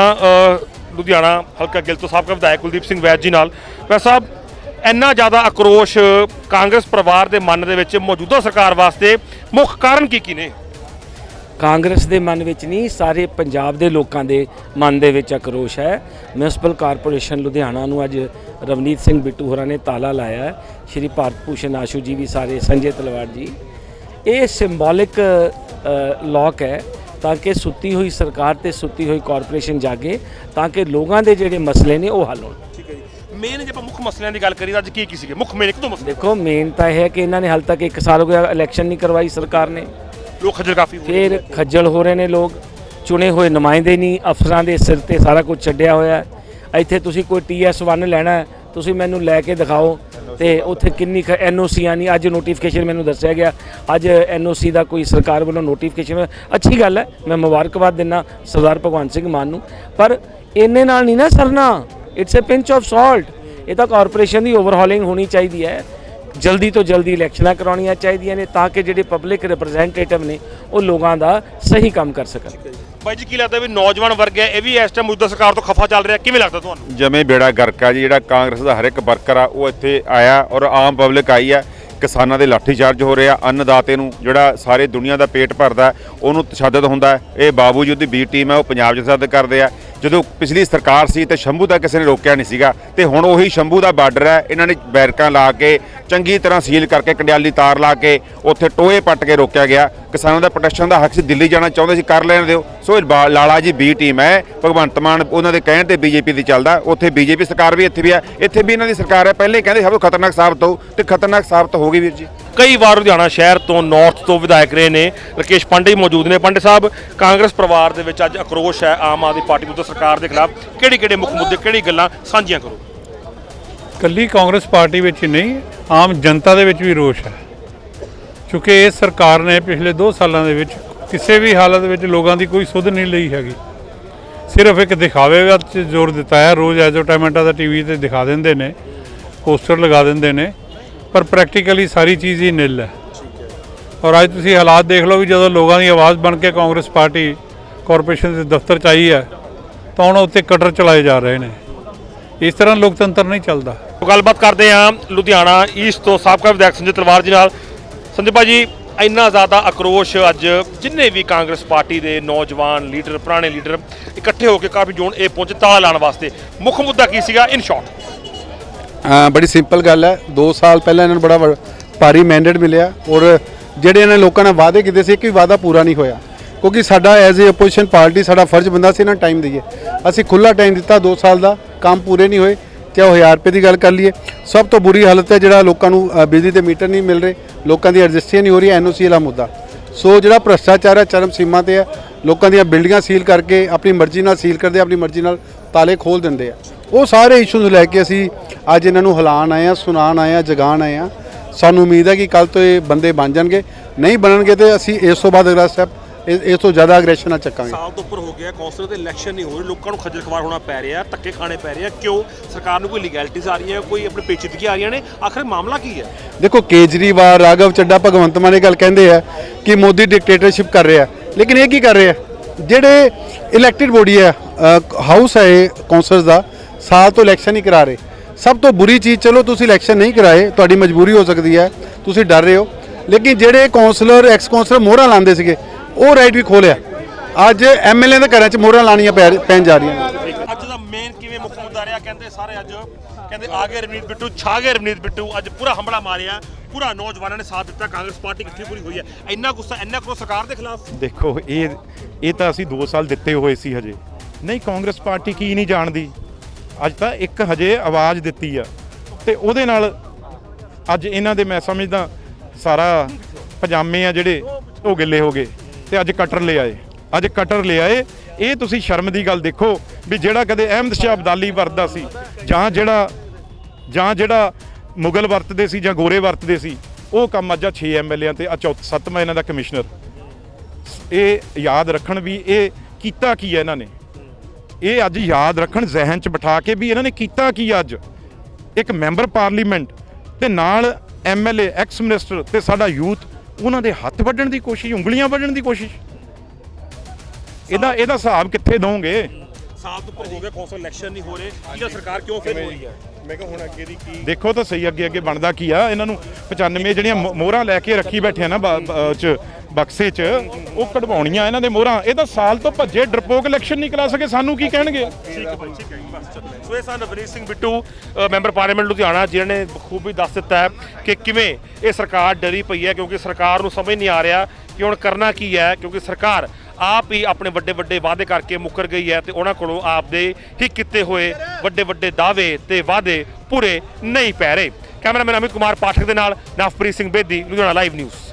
ਲੁਧਿਆਣਾ ਹਲਕਾ ਗਿੱਲ ਤੋਂ ਸਾਬਕਾ ਵਿਧਾਇਕ ਕੁਲਦੀਪ ਸਿੰਘ ਵੈਦ ਜੀ ਨਾਲ। ਵੈਦ ਸਾਹਿਬ, ਇੰਨਾ ਜ਼ਿਆਦਾ ਅਕਰੋਸ਼ ਕਾਂਗਰਸ ਪਰਿਵਾਰ ਦੇ ਮਨ ਦੇ ਵਿੱਚ ਮੌਜੂਦਾ ਸਰਕਾਰ ਵਾਸਤੇ ਮੁੱਖ ਕਾਰਨ ਕੀ ਕੀ ਨੇ? ਕਾਂਗਰਸ ਦੇ ਮਨ ਵਿੱਚ ਨਹੀਂ ਸਾਰੇ ਪੰਜਾਬ ਦੇ ਲੋਕਾਂ ਦੇ ਮਨ ਦੇ ਵਿੱਚ ਆਕਰੋਸ਼ ਹੈ। ਮਿਊਨਿਸਪਲ ਕਾਰਪੋਰੇਸ਼ਨ ਲੁਧਿਆਣਾ ਨੂੰ ਅੱਜ ਰਵਨੀਤ ਸਿੰਘ ਬਿੱਟੂ ਹੋਰਾਂ ਨੇ ਤਾਲਾ ਲਾਇਆ ਹੈ। ਸ਼੍ਰੀ ਭਾਰਤ ਭੂਸ਼ਣ ਆਸ਼ੂ ਜੀ ਵੀ ਸਾਰੇ ਸੰਜੇ ਤਲਵਾੜ ਜੀ। ਇਹ ਸਿੰਬੋਲਿਕ ਲੋਕ ਹੈ ਤਾਂ ਕਿ ਸੁੱਤੀ ਹੋਈ ਸਰਕਾਰ ਤੇ ਸੁੱਤੀ ਹੋਈ ਕਾਰਪੋਰੇਸ਼ਨ ਜਾਗੇ ਤਾਂ ਕਿ ਲੋਕਾਂ ਦੇ ਜਿਹੜੇ ਮਸਲੇ ਨੇ ਉਹ ਹੱਲ ਹੋਣ। ਠੀਕ ਹੈ ਜੀ। ਮੇਨ ਜੇ ਆਪਾਂ ਮੁੱਖ ਮਸਲਿਆਂ ਦੀ ਗੱਲ ਕਰੀਏ ਤਾਂ ਅੱਜ ਕੀ ਕੀ ਸੀਗੇ? ਮੁੱਖ ਮੇਨ ਇੱਕ ਦੋ ਮਸਲੇ। ਦੇਖੋ ਮੇਨ ਤਾਂ ਇਹ ਹੈ ਕਿ ਇਹਨਾਂ ਨੇ ਹਾਲ ਤੱਕ 1 ਸਾਲ ਹੋ ਗਿਆ ਇਲੈਕਸ਼ਨ ਨਹੀਂ ਕਰਵਾਈ ਸਰਕਾਰ ਨੇ। ਲੋਕ ਖੱਜਲ ਕਾਫੀ ਹੋ ਰਹੇ ਫਿਰ ਖੱਜਲ ਹੋ ਰਹੇ ਨੇ ਲੋਕ ਚੁਣੇ ਹੋਏ ਨੁਮਾਇੰਦੇ ਨਹੀਂ ਅਫਸਰਾਂ ਦੇ ਸਿਰ ਤੇ ਸਾਰਾ ਕੁਝ ਛੱਡਿਆ ਹੋਇਆ ਹੈ। ਇੱਥੇ ਤੁਸੀਂ ਕੋਈ TS1 ਲੈਣਾ ਹੈ, ਤੁਸੀਂ ਮੈਨੂੰ ਲੈ ਕੇ ਦਿਖਾਓ ਤੇ ਉੱਥੇ ਕਿੰਨੀ ਐਨਓਸੀਆਂ ਨਹੀਂ ਅੱਜ ਨੋਟੀਫਿਕੇਸ਼ਨ ਮੈਨੂੰ ਦੱਸਿਆ ਗਿਆ। ਅੱਜ ਐਨਓਸੀ ਦਾ ਕੋਈ ਸਰਕਾਰ ਵੱਲੋਂ ਨੋਟੀਫਿਕੇਸ਼ਨ ਅੱਛੀ ਗੱਲ ਹੈ ਮੈਂ ਮੁਬਾਰਕਬਾਦ ਦਿੰਦਾ ਸਰਦਾਰ ਭਗਵੰਤ ਸਿੰਘ ਮਾਨ ਨੂੰ। ਪਰ ਇੰਨੇ ਨਾਲ ਨਹੀਂ ਨਾ ਸਰਨਾ it's a pinch of salt ਇਹ ਤਾਂ ਕਾਰਪੋਰੇਸ਼ਨ ਦੀ ਓਵਰਹਾਲਿੰਗ ਹੋਣੀ ਚਾਹੀਦੀ ਹੈ। ਜਲਦੀ ਤੋਂ ਜਲਦੀ ਇਲੈਕਸ਼ਨਾਂ ਕਰਾਉਣੀਆਂ ਚਾਹੀਦੀਆਂ ਨੇ ਤਾਂ ਕਿ ਜਿਹੜੇ ਪਬਲਿਕ ਰਿਪਰੈਜ਼ੈਂਟੇਟਿਵ ਨੇ ਉਹ ਲੋਕਾਂ ਦਾ ਸਹੀ ਕੰਮ ਕਰ ਸਕਣ। ਬਾਈ ਜੀ ਕੀ ਲੱਗਦਾ ਵੀ ਨੌਜਵਾਨ ਵਰਗ ਹੈ ਇਹ ਵੀ ਇਸ ਟਾਈਮ ਮੌਜੂਦਾ ਸਰਕਾਰ ਤੋਂ ਖਫਾ ਚੱਲ ਰਿਹਾ ਕਿਵੇਂ ਲੱਗਦਾ ਤੁਹਾਨੂੰ? ਜਮੇ ਬੇੜਾ ਗਰਕਾ ਜੀ ਜਿਹੜਾ ਕਾਂਗਰਸ ਦਾ ਹਰ ਇੱਕ ਵਰਕਰ ਆ ਉਹ ਇੱਥੇ ਆਇਆ ਔਰ ਆਮ ਪਬਲਿਕ ਆਈ ਆ। ਕਿਸਾਨਾਂ ਦੇ ਲਾਠੀ ਚਾਰਜ ਹੋ ਰਿਹਾ, ਅੰਨਦਾਤੇ ਨੂੰ ਜਿਹੜਾ ਸਾਰੇ ਦੁਨੀਆ ਦਾ ਪੇਟ ਭਰਦਾ, ਉਹਨੂੰ ਤਸ਼ੱਦਦ ਹੁੰਦਾ ਇਹ ਬਾਵਜੂਦ ਦੀ ਬੀ ਟੀਮ ਹੈ, ਉਹ ਪੰਜਾਬ 'ਚ ਤਸ਼ੱਦਦ ਕਰਦੇ ਆ। ਜਦੋਂ ਪਿਛਲੀ ਸਰਕਾਰ ਸੀ ਤੇ ਸ਼ੰਭੂ ਦਾ ਕਿਸੇ ਨੇ ਰੋਕਿਆ ਨਹੀਂ ਸੀਗਾ, ਤੇ ਹੁਣ ਉਹੀ ਸ਼ੰਭੂ ਦਾ ਬਾਰਡਰ ਹੈ, ਇਹਨਾਂ ਨੇ ਬੈਰਕਾਂ ਲਾ ਕੇ, ਚੰਗੀ ਤਰ੍ਹਾਂ ਸੀਲ ਕਰਕੇ ਕੰਡਿਆਲੀ ਤਾਰ ਲਾ ਕੇ, ਉੱਥੇ ਟੋਏ ਪੱਟ ਕੇ ਰੋਕਿਆ ਗਿਆ। ਕਿਸਾਨਾਂ ਦਾ ਪ੍ਰੋਟੈਕਸ਼ਨ ਦਾ ਹੱਕ ਸੀ, ਦਿੱਲੀ ਜਾਣਾ ਚਾਹੁੰਦੇ ਸੀ, ਕਰ ਲੈਣ ਦਿਓ। ਸੋ ਲਾਲਾ ਜੀ ਬੀ ਟੀਮ ਹੈ ਭਗਵੰਤ ਮਾਨ ਉਹਨਾਂ ਦੇ ਕਹਿਣ ਤੇ ਬੀਜੇਪੀ ਦੀ ਚੱਲਦਾ ਉੱਥੇ ਬੀਜੇਪੀ ਸਰਕਾਰ ਵੀ ਇੱਥੇ ਵੀ ਹੈ ਇੱਥੇ ਵੀ ਇਹਨਾਂ ਦੀ ਸਰਕਾਰ ਹੈ ਪਹਿਲੇ ਕਹਿੰਦੇ ਸਭ ਤੋਂ ਖਤਰਨਾਕ ਸਾਬਤ ਹੋਊ ਤੇ ਖਤਰਨਾਕ ਸਾਬਤ ਹੋ ਗਈ ਵੀਰ ਜੀ। ਕਈ ਵਾਰ ਲੁਧਿਆਣਾ ਸ਼ਹਿਰ ਤੋਂ ਨਾਰਥ ਤੋਂ ਵਿਧਾਇਕ ਰਹੇ ਨੇ ਰਕੇਸ਼ ਪਾਂਡੇ ਹੀ ਮੌਜੂਦ ਨੇ। ਪਾਂਡੇ ਸਾਹਿਬ ਕਾਂਗਰਸ ਪਰਿਵਾਰ ਦੇ ਵਿੱਚ ਅੱਜ ਆਕਰੋਸ਼ ਹੈ ਆਮ ਆਦਮੀ ਪਾਰਟੀ ਵਿਰੁੱਧ ਸਰਕਾਰ ਦੇ ਖਿਲਾਫ। ਕਿਹੜੀ ਕਿਹੜੇ ਮੁੱਖ ਮੁੱਦੇ ਕਿਹੜੀ ਗੱਲਾਂ ਸਾਂਝੀਆਂ ਕਰੋ? ਕੱਲੀ ਕਾਂਗਰਸ ਪਾਰਟੀ ਵਿੱਚ ਹੀ ਨਹੀਂ ਆਮ ਜਨਤਾ ਦੇ ਵਿੱਚ ਵੀ ਰੋਸ਼ ਹੈ। ਕਿਉਂਕਿ ਇਹ ਸਰਕਾਰ ਨੇ ਪਿਛਲੇ 2 ਸਾਲਾਂ ਦੇ ਵਿੱਚ ਕਿਸੇ ਵੀ ਹਾਲਤ ਵਿੱਚ ਲੋਕਾਂ ਦੀ ਕੋਈ ਸੁਧ ਨਹੀਂ ਲਈ ਹੈਗੀ। ਸਿਰਫ ਇੱਕ ਦਿਖਾਵੇ ਵੱਲ ਜ਼ੋਰ ਦਿੱਤਾ ਹੈ। ਰੋਜ਼ ਐਡਵਰਟਾਈਜ਼ਮੈਂਟਾਂ ਦਾ ਟੀਵੀ ਤੇ ਦਿਖਾ ਦਿੰਦੇ ਨੇ, ਪੋਸਟਰ ਲਗਾ ਦਿੰਦੇ ਨੇ, ਪਰ ਪ੍ਰੈਕਟੀਕਲੀ ਸਾਰੀ ਚੀਜ਼ ਹੀ ਨਿਲ ਹੈ। ਔਰ ਅੱਜ ਤੁਸੀਂ ਹਾਲਾਤ ਦੇਖ ਲਓ ਵੀ ਜਦੋਂ ਲੋਕਾਂ ਦੀ ਆਵਾਜ਼ ਬਣ ਕੇ ਕਾਂਗਰਸ ਪਾਰਟੀ ਕਾਰਪੋਰੇਸ਼ਨ ਦੇ ਦਫ਼ਤਰ ਚ ਆਈ ਹੈ, ਤਾਂ ਉਹਨਾਂ ਉੱਤੇ ਕਟਰ ਚਲਾਏ ਜਾ ਰਹੇ ਨੇ। ਇਸ ਤਰ੍ਹਾਂ ਲੋਕਤੰਤਰ ਨਹੀਂ ਚੱਲਦਾ। ਗੱਲਬਾਤ ਕਰਦੇ ਹਾਂ ਲੁਧਿਆਣਾ ਈਸਟ ਤੋਂ ਸਾਬਕਾ ਵਿਧਾਇਕ ਸੰਜੇ ਤਲਵਾਰ ਜੀ ਨਾਲ। ਸੰਜੇ ਭਾਜੀ ਇੰਨਾ ਜ਼ਿਆਦਾ ਆਕਰੋਸ਼ ਅੱਜ ਜਿੰਨੇ ਵੀ ਕਾਂਗਰਸ ਪਾਰਟੀ ਦੇ ਨੌਜਵਾਨ ਲੀਡਰ, ਪੁਰਾਣੇ ਲੀਡਰ ਇਕੱਠੇ ਹੋ ਕੇ ਕਾਫੀ ਜੋਨ ਇਹ ਪਹੁੰਚੇ ਤਾਲਾ ਲਾਉਣ ਵਾਸਤੇ। ਮੁੱਖ ਮੁੱਦਾ ਕੀ ਸੀਗਾ? ਇਨ ਸ਼ਾਰਟ। ਬੜੀ ਸਿੰਪਲ ਗੱਲ ਹੈ। 2 ਸਾਲ ਪਹਿਲਾਂ ਇਹਨਾਂ ਨੂੰ ਬੜਾ ਵ- ਭਾਰੀ ਮੈਂਡੇਟ ਮਿਲਿਆ ਔਰ ਜਿਹੜੇ ਇਹਨਾਂ ਲੋਕਾਂ ਨਾਲ ਵਾਅਦੇ ਕੀਤੇ ਸੀ, ਇੱਕ ਵੀ ਵਾਅਦਾ ਪੂਰਾ ਨਹੀਂ ਹੋਇਆ। ਕਿਉਂਕਿ ਸਾਡਾ ਐਜ਼ ਏ ਆਪੋਜੀਸ਼ਨ ਪਾਰਟੀ, ਸਾਡਾ ਫਰਜ਼ ਬੰਦਾ ਸੀ ਇਹਨਾਂ ਟਾਈਮ ਦਈਏ। ਅਸੀਂ ਖੁੱਲਾ ਟਾਈਮ ਦਿੱਤਾ 2 ਸਾਲ ਦਾ, ਕੰਮ ਪੂਰੇ ਨਹੀਂ ਹੋਏ। ਚਾਹੇ ਉਹ 1000 ਰੁਪਏ ਦੀ ਗੱਲ ਕਰ ਲਈਏ। ਸਭ ਤੋਂ ਬੁਰੀ ਹਾਲਤ ਹੈ ਜਿਹੜਾ ਲੋਕਾਂ ਨੂੰ ਬਿਜਲੀ ਦੇ ਮੀਟਰ ਨਹੀਂ ਮਿਲ ਰਹੇ, ਲੋਕਾਂ ਦੀ ਰਜਿਸਟਰੀ ਨਹੀਂ ਹੋ ਰਹੀ ਐਨਓਸੀ ਵਾਲਾ ਮੁੱਦਾ। ਸੋ ਜਿਹੜਾ ਭ੍ਰਸ਼ਟਾਚਾਰ ਹੈ, ਚਰਮ ਸੀਮਾ ਤੇ ਹੈ, ਲੋਕਾਂ ਦੀਆਂ ਬਿਲਡਿੰਗਾਂ ਸੀਲ ਕਰਕੇ, ਆਪਣੀ ਮਰਜ਼ੀ ਨਾਲ ਸੀਲ ਕਰਦੇ, ਆਪਣੀ ਮਰਜ਼ੀ ਨਾਲ ਤਾਲੇ ਖੋਲ ਦਿੰਦੇ ਆ। ਉਹ ਸਾਰੇ ਇਸ਼ੂਜ਼ ਲੈ ਕੇ ਅਸੀਂ ਅੱਜ ਇਹਨਾਂ ਨੂੰ ਹਿਲਾਉਣ ਆਏ ਆ ਸੁਣਾਉਣ ਆਏ ਆ ਜਗਾਉਣ ਆਏ ਆ ਸਾਨੂੰ ਉਮੀਦ ਹੈ ਕਿ ਕੱਲ ਤੋਂ ਇਹ ਬੰਦੇ ਬਣ ਜਾਣਗੇ। ਨਹੀਂ ਬਣਨਗੇ ਤੇ ਅਸੀਂ ਇਸ ਤੋਂ ਬਾਅਦ ਅਗਲਾ ਸਟੈਪ ਇਸ ਤੋਂ ਜ਼ਿਆਦਾ ਅਗਰੈਸ਼ਨ ਨਾਲ ਚੱਕਾਂਗੇ। ਸਾਲ ਤੋਂ ਉੱਪਰ ਹੋ ਗਿਆ ਕੌਂਸਲ ਦੇ ਇਲੈਕਸ਼ਨ ਨਹੀਂ ਹੋ ਰਹੇ ਲੋਕਾਂ ਨੂੰ ਖੱਜਲ ਖਵਾਰ ਹੋਣਾ ਪੈ ਰਿਹਾ ਧੱਕੇ ਖਾਣੇ ਪੈ ਰਹੇ ਆ। ਕਿਉਂ? ਸਰਕਾਰ ਨੂੰ ਕੋਈ ਲੀਗੈਲਿਟੀਜ਼ ਆ ਰਹੀਆਂ ਕੋਈ ਆਪਣੇ ਪੇਚੀਦਗੀ ਆ ਰਹੀਆਂ ਨੇ? ਆਖਰ ਮਾਮਲਾ ਕੀ ਹੈ? ਦੇਖੋ ਕੇਜਰੀਵਾਲ ਰਾਘਵ ਚੱਡਾ ਭਗਵੰਤ ਮਾਨ ਇਹ ਗੱਲ ਕਹਿੰਦੇ ਆ ਕਿ ਮੋਦੀ ਡਿਕਟੇਟਰਸ਼ਿਪ ਕਰ ਰਿਹਾ। ਲੇਕਿਨ ਇਹ ਕੀ ਕਰ ਰਿਹਾ? ਜਿਹੜੇ ਇਲੈਕਟਿਡ ਬੋਡੀ ਹੈ ਹਾਊਸ ਹੈ ਇਹ ਕੌਂਸਲਸ ਦਾ ਸਾਲ ਤੋਂ ਇਲੈਕਸ਼ਨ ਨਹੀਂ ਕਰਾ ਰਹੇ। ਸਭ ਤੋਂ ਬੁਰੀ ਚੀਜ਼ ਚਲੋ ਤੁਸੀਂ ਇਲੈਕਸ਼ਨ ਨਹੀਂ ਕਰਾਏ ਤੁਹਾਡੀ ਮਜਬੂਰੀ ਹੋ ਸਕਦੀ ਹੈ ਤੁਸੀਂ ਡਰ ਰਹੇ ਹੋ। ਲੇਕਿਨ ਜਿਹੜੇ ਕੌਂਸਲਰ ਐਕਸ ਕੌਂਸਲਰ ਮੋਹਰਾਂ ਲਾਉਂਦੇ ਸੀਗੇ ਉਹ ਰਾਈਟ ਵੀ ਖੋਲਿਆ। ਅੱਜ ਐਮਐਲਏ ਦੇ ਘਰਾਂ 'ਚ ਮੋਹਰਾਂ ਲਾਣੀਆਂ ਪੈ ਪੈਣ ਜਾ ਰਹੀਆਂ। ਨੇ ਅੱਜ ਦਾ ਮੇਨ ਕਿਵੇਂ ਮੁੱਖ ਮੁੱਦਾ ਰਿਹਾ? ਕਹਿੰਦੇ ਸਾਰੇ ਅੱਜ ਕਹਿੰਦੇ ਆ ਗਏ ਰਵਨੀਤ ਬਿੱਟੂ ਛਾ ਗਏ ਰਵਨੀਤ ਬਿੱਟੂ। ਅੱਜ ਪੂਰਾ ਹਮਲਾ ਮਾਰਿਆ। ਪੂਰਾ ਨੌਜਵਾਨਾਂ ਨੇ ਸਾਥ ਦਿੱਤਾ। ਕਾਂਗਰਸ ਪਾਰਟੀ ਇਕੱਠੀ ਪੂਰੀ ਹੋਈ ਹੈ। ਇੰਨਾ ਗੁੱਸਾ ਇੰਨਾ ਕਰੋ ਸਰਕਾਰ ਦੇ ਖਿਲਾਫ? ਦੇਖੋ ਇਹ ਇਹ ਤਾਂ ਅਸੀਂ 2 ਸਾਲ ਦਿੱਤੇ ਹੋਏ ਸੀ ਹਜੇ। ਨਹੀਂ ਕਾਂਗਰਸ ਪਾਰਟੀ ਕੀ ਨਹੀਂ ਜਾਣਦੀ? ਅੱਜ ਤਾਂ ਇੱਕ ਹਜੇ ਆਵਾਜ਼ ਦਿੱਤੀ ਆ। ਤੇ ਉਹਦੇ ਨਾਲ ਅੱਜ ਇਹਨਾਂ ਦੇ ਮੈਂ ਸਮਝਦਾ ਸਾਰਾ ਪਜਾਮੇ ਆ ਜਿਹੜੇ ਉਹ ਗਿੱਲੇ ਹੋ ਗਏ। ਤੇ ਅੱਜ ਕਟਰ ਲੈ ਆਏ। ਅੱਜ ਕਟਰ ਲੈ ਆਏ। ਇਹ ਤੁਸੀਂ ਸ਼ਰਮ ਦੀ ਗੱਲ ਦੇਖੋ ਵੀ ਜਿਹੜਾ ਕਦੇ ਅਹਿਮਦ ਸ਼ਾਹ ਅਬਦਾਲੀ ਵਰਤਦਾ ਸੀ, ਜਾਂ ਜਿਹੜਾ ਜਾਂ ਜਿਹੜਾ ਮੁਗਲ ਵਰਤਦੇ ਸੀ, ਜਾਂ ਗੋਰੇ ਵਰਤਦੇ ਸੀ, ਉਹ ਕੰਮ ਅੱਜ ਆ 6 ਐਮਐਲਏਆਂ ਤੇ ਆ ਚੌਥ, ਸੱਤਵਾਂ ਇਹਨਾਂ ਦਾ ਕਮਿਸ਼ਨਰ। ਇਹ ਯਾਦ ਰੱਖਣ ਵੀ ਇਹ ਕੀਤਾ ਕੀ ਹੈ ਇਹਨਾਂ ਨੇ? ਇਹ ਅੱਜ ਯਾਦ ਰੱਖਣ ਜ਼ਿਹਨ 'ਚ ਬਿਠਾ ਕੇ ਵੀ ਇਹਨਾਂ ਨੇ ਕੀਤਾ ਕੀ ਅੱਜ? ਇੱਕ ਮੈਂਬਰ ਪਾਰਲੀਮੈਂਟ ਤੇ ਨਾਲ ਐਮਐਲਏ ਐਕਸ ਮਿਨਿਸਟਰ ਤੇ ਸਾਡਾ ਯੂਥ ਉਹਨਾਂ ਦੇ ਹੱਥ ਵੱਢਣ ਦੀ ਕੋਸ਼ਿਸ਼ ਉਂਗਲੀਆਂ ਵੱਢਣ ਦੀ ਕੋਸ਼ਿਸ਼। ਇਹਦਾ ਇਹਦਾ ਹਿਸਾਬ ਕਿੱਥੇ ਦੋਗੇ? ਤੋਂ ਉੱਪਰ ਹੋ ਗਿਆ ਕੌਂਸਲ ਇਲੈਕਸ਼ਨ ਨਹੀਂ ਹੋ ਰਹੇ। ਇਹਦਾ ਸਰਕਾਰ ਕਿਉਂ ਫੇਲ ਹੋ ਰਹੀ ਹੈ? ਮੈਂ ਕਿਹਾ ਹੁਣ ਅੱਗੇ ਦੀ ਕੀ ਦੇਖੋ ਤਾਂ ਸਹੀ ਅੱਗੇ ਅੱਗੇ ਬਣਦਾ ਕੀ ਆ? ਇਹਨਾਂ ਨੂੰ 95 ਜਿਹੜੀਆਂ ਮੋਹਰਾਂ ਲੈ ਕੇ ਰੱਖੀ ਬੈਠੇ ਆ ਨਾ ਚ ਬਕਸੇ 'ਚ ਉਹ ਕਢਵਾਉਣੀਆਂ ਇਹਨਾਂ ਦੇ ਮੋਹਰਾਂ। ਇਹ ਤਾਂ ਸਾਲ ਤੋਂ ਭੱਜੇ, ਡਰਪੋਕ ਇਲੈਕਸ਼ਨ ਨਹੀਂ ਕਰਾ ਸਕੇ, ਸਾਨੂੰ ਕੀ ਕਹਿਣਗੇ? ਠੀਕ ਹੈ ਭਾਈ ਠੀਕ ਹੈ ਬਸ ਸੋ ਇਹ ਸਨ ਨਵਨੀਤ ਸਿੰਘ ਬਿੱਟੂ ਮੈਂਬਰ ਪਾਰਲੀਮੈਂਟ ਲੁਧਿਆਣਾ, ਜਿਨ੍ਹਾਂ ਨੇ ਬਖੂਬੀ ਦੱਸ ਦਿੱਤਾ ਹੈ ਕਿ ਕਿਵੇਂ ਇਹ ਸਰਕਾਰ ਡਰੀ ਪਈ ਹੈ, ਕਿਉਂਕਿ ਸਰਕਾਰ ਨੂੰ ਸਮਝ ਨਹੀਂ ਆ ਰਿਹਾ ਕਿ ਹੁਣ ਕਰਨਾ ਕੀ ਹੈ, ਕਿਉਂਕਿ ਸਰਕਾਰ ਆਪ ਹੀ ਆਪਣੇ ਵੱਡੇ ਵੱਡੇ ਵਾਅਦੇ ਕਰਕੇ ਮੁੱਕਰ ਗਈ ਹੈ ਤੇ ਉਹਨਾਂ ਕੋਲੋਂ ਆਪਦੇ ਹੀ ਕੀਤੇ ਹੋਏ ਵੱਡੇ ਵੱਡੇ ਦਾਅਵੇ ਤੇ ਵਾਅਦੇ ਪੂਰੇ ਨਹੀਂ ਪੈ ਰਹੇ। ਕੈਮਰਾਮੈਨ ਅਮਿਤ ਕੁਮਾਰ ਪਾਠਕ ਦੇ ਨਾਲ ਨਵਪ੍ਰੀਤ ਸਿੰਘ ਬੇਦੀ, ਲੁਧਿਆਣਾ ਲਾਈਵ ਨਿਊਜ਼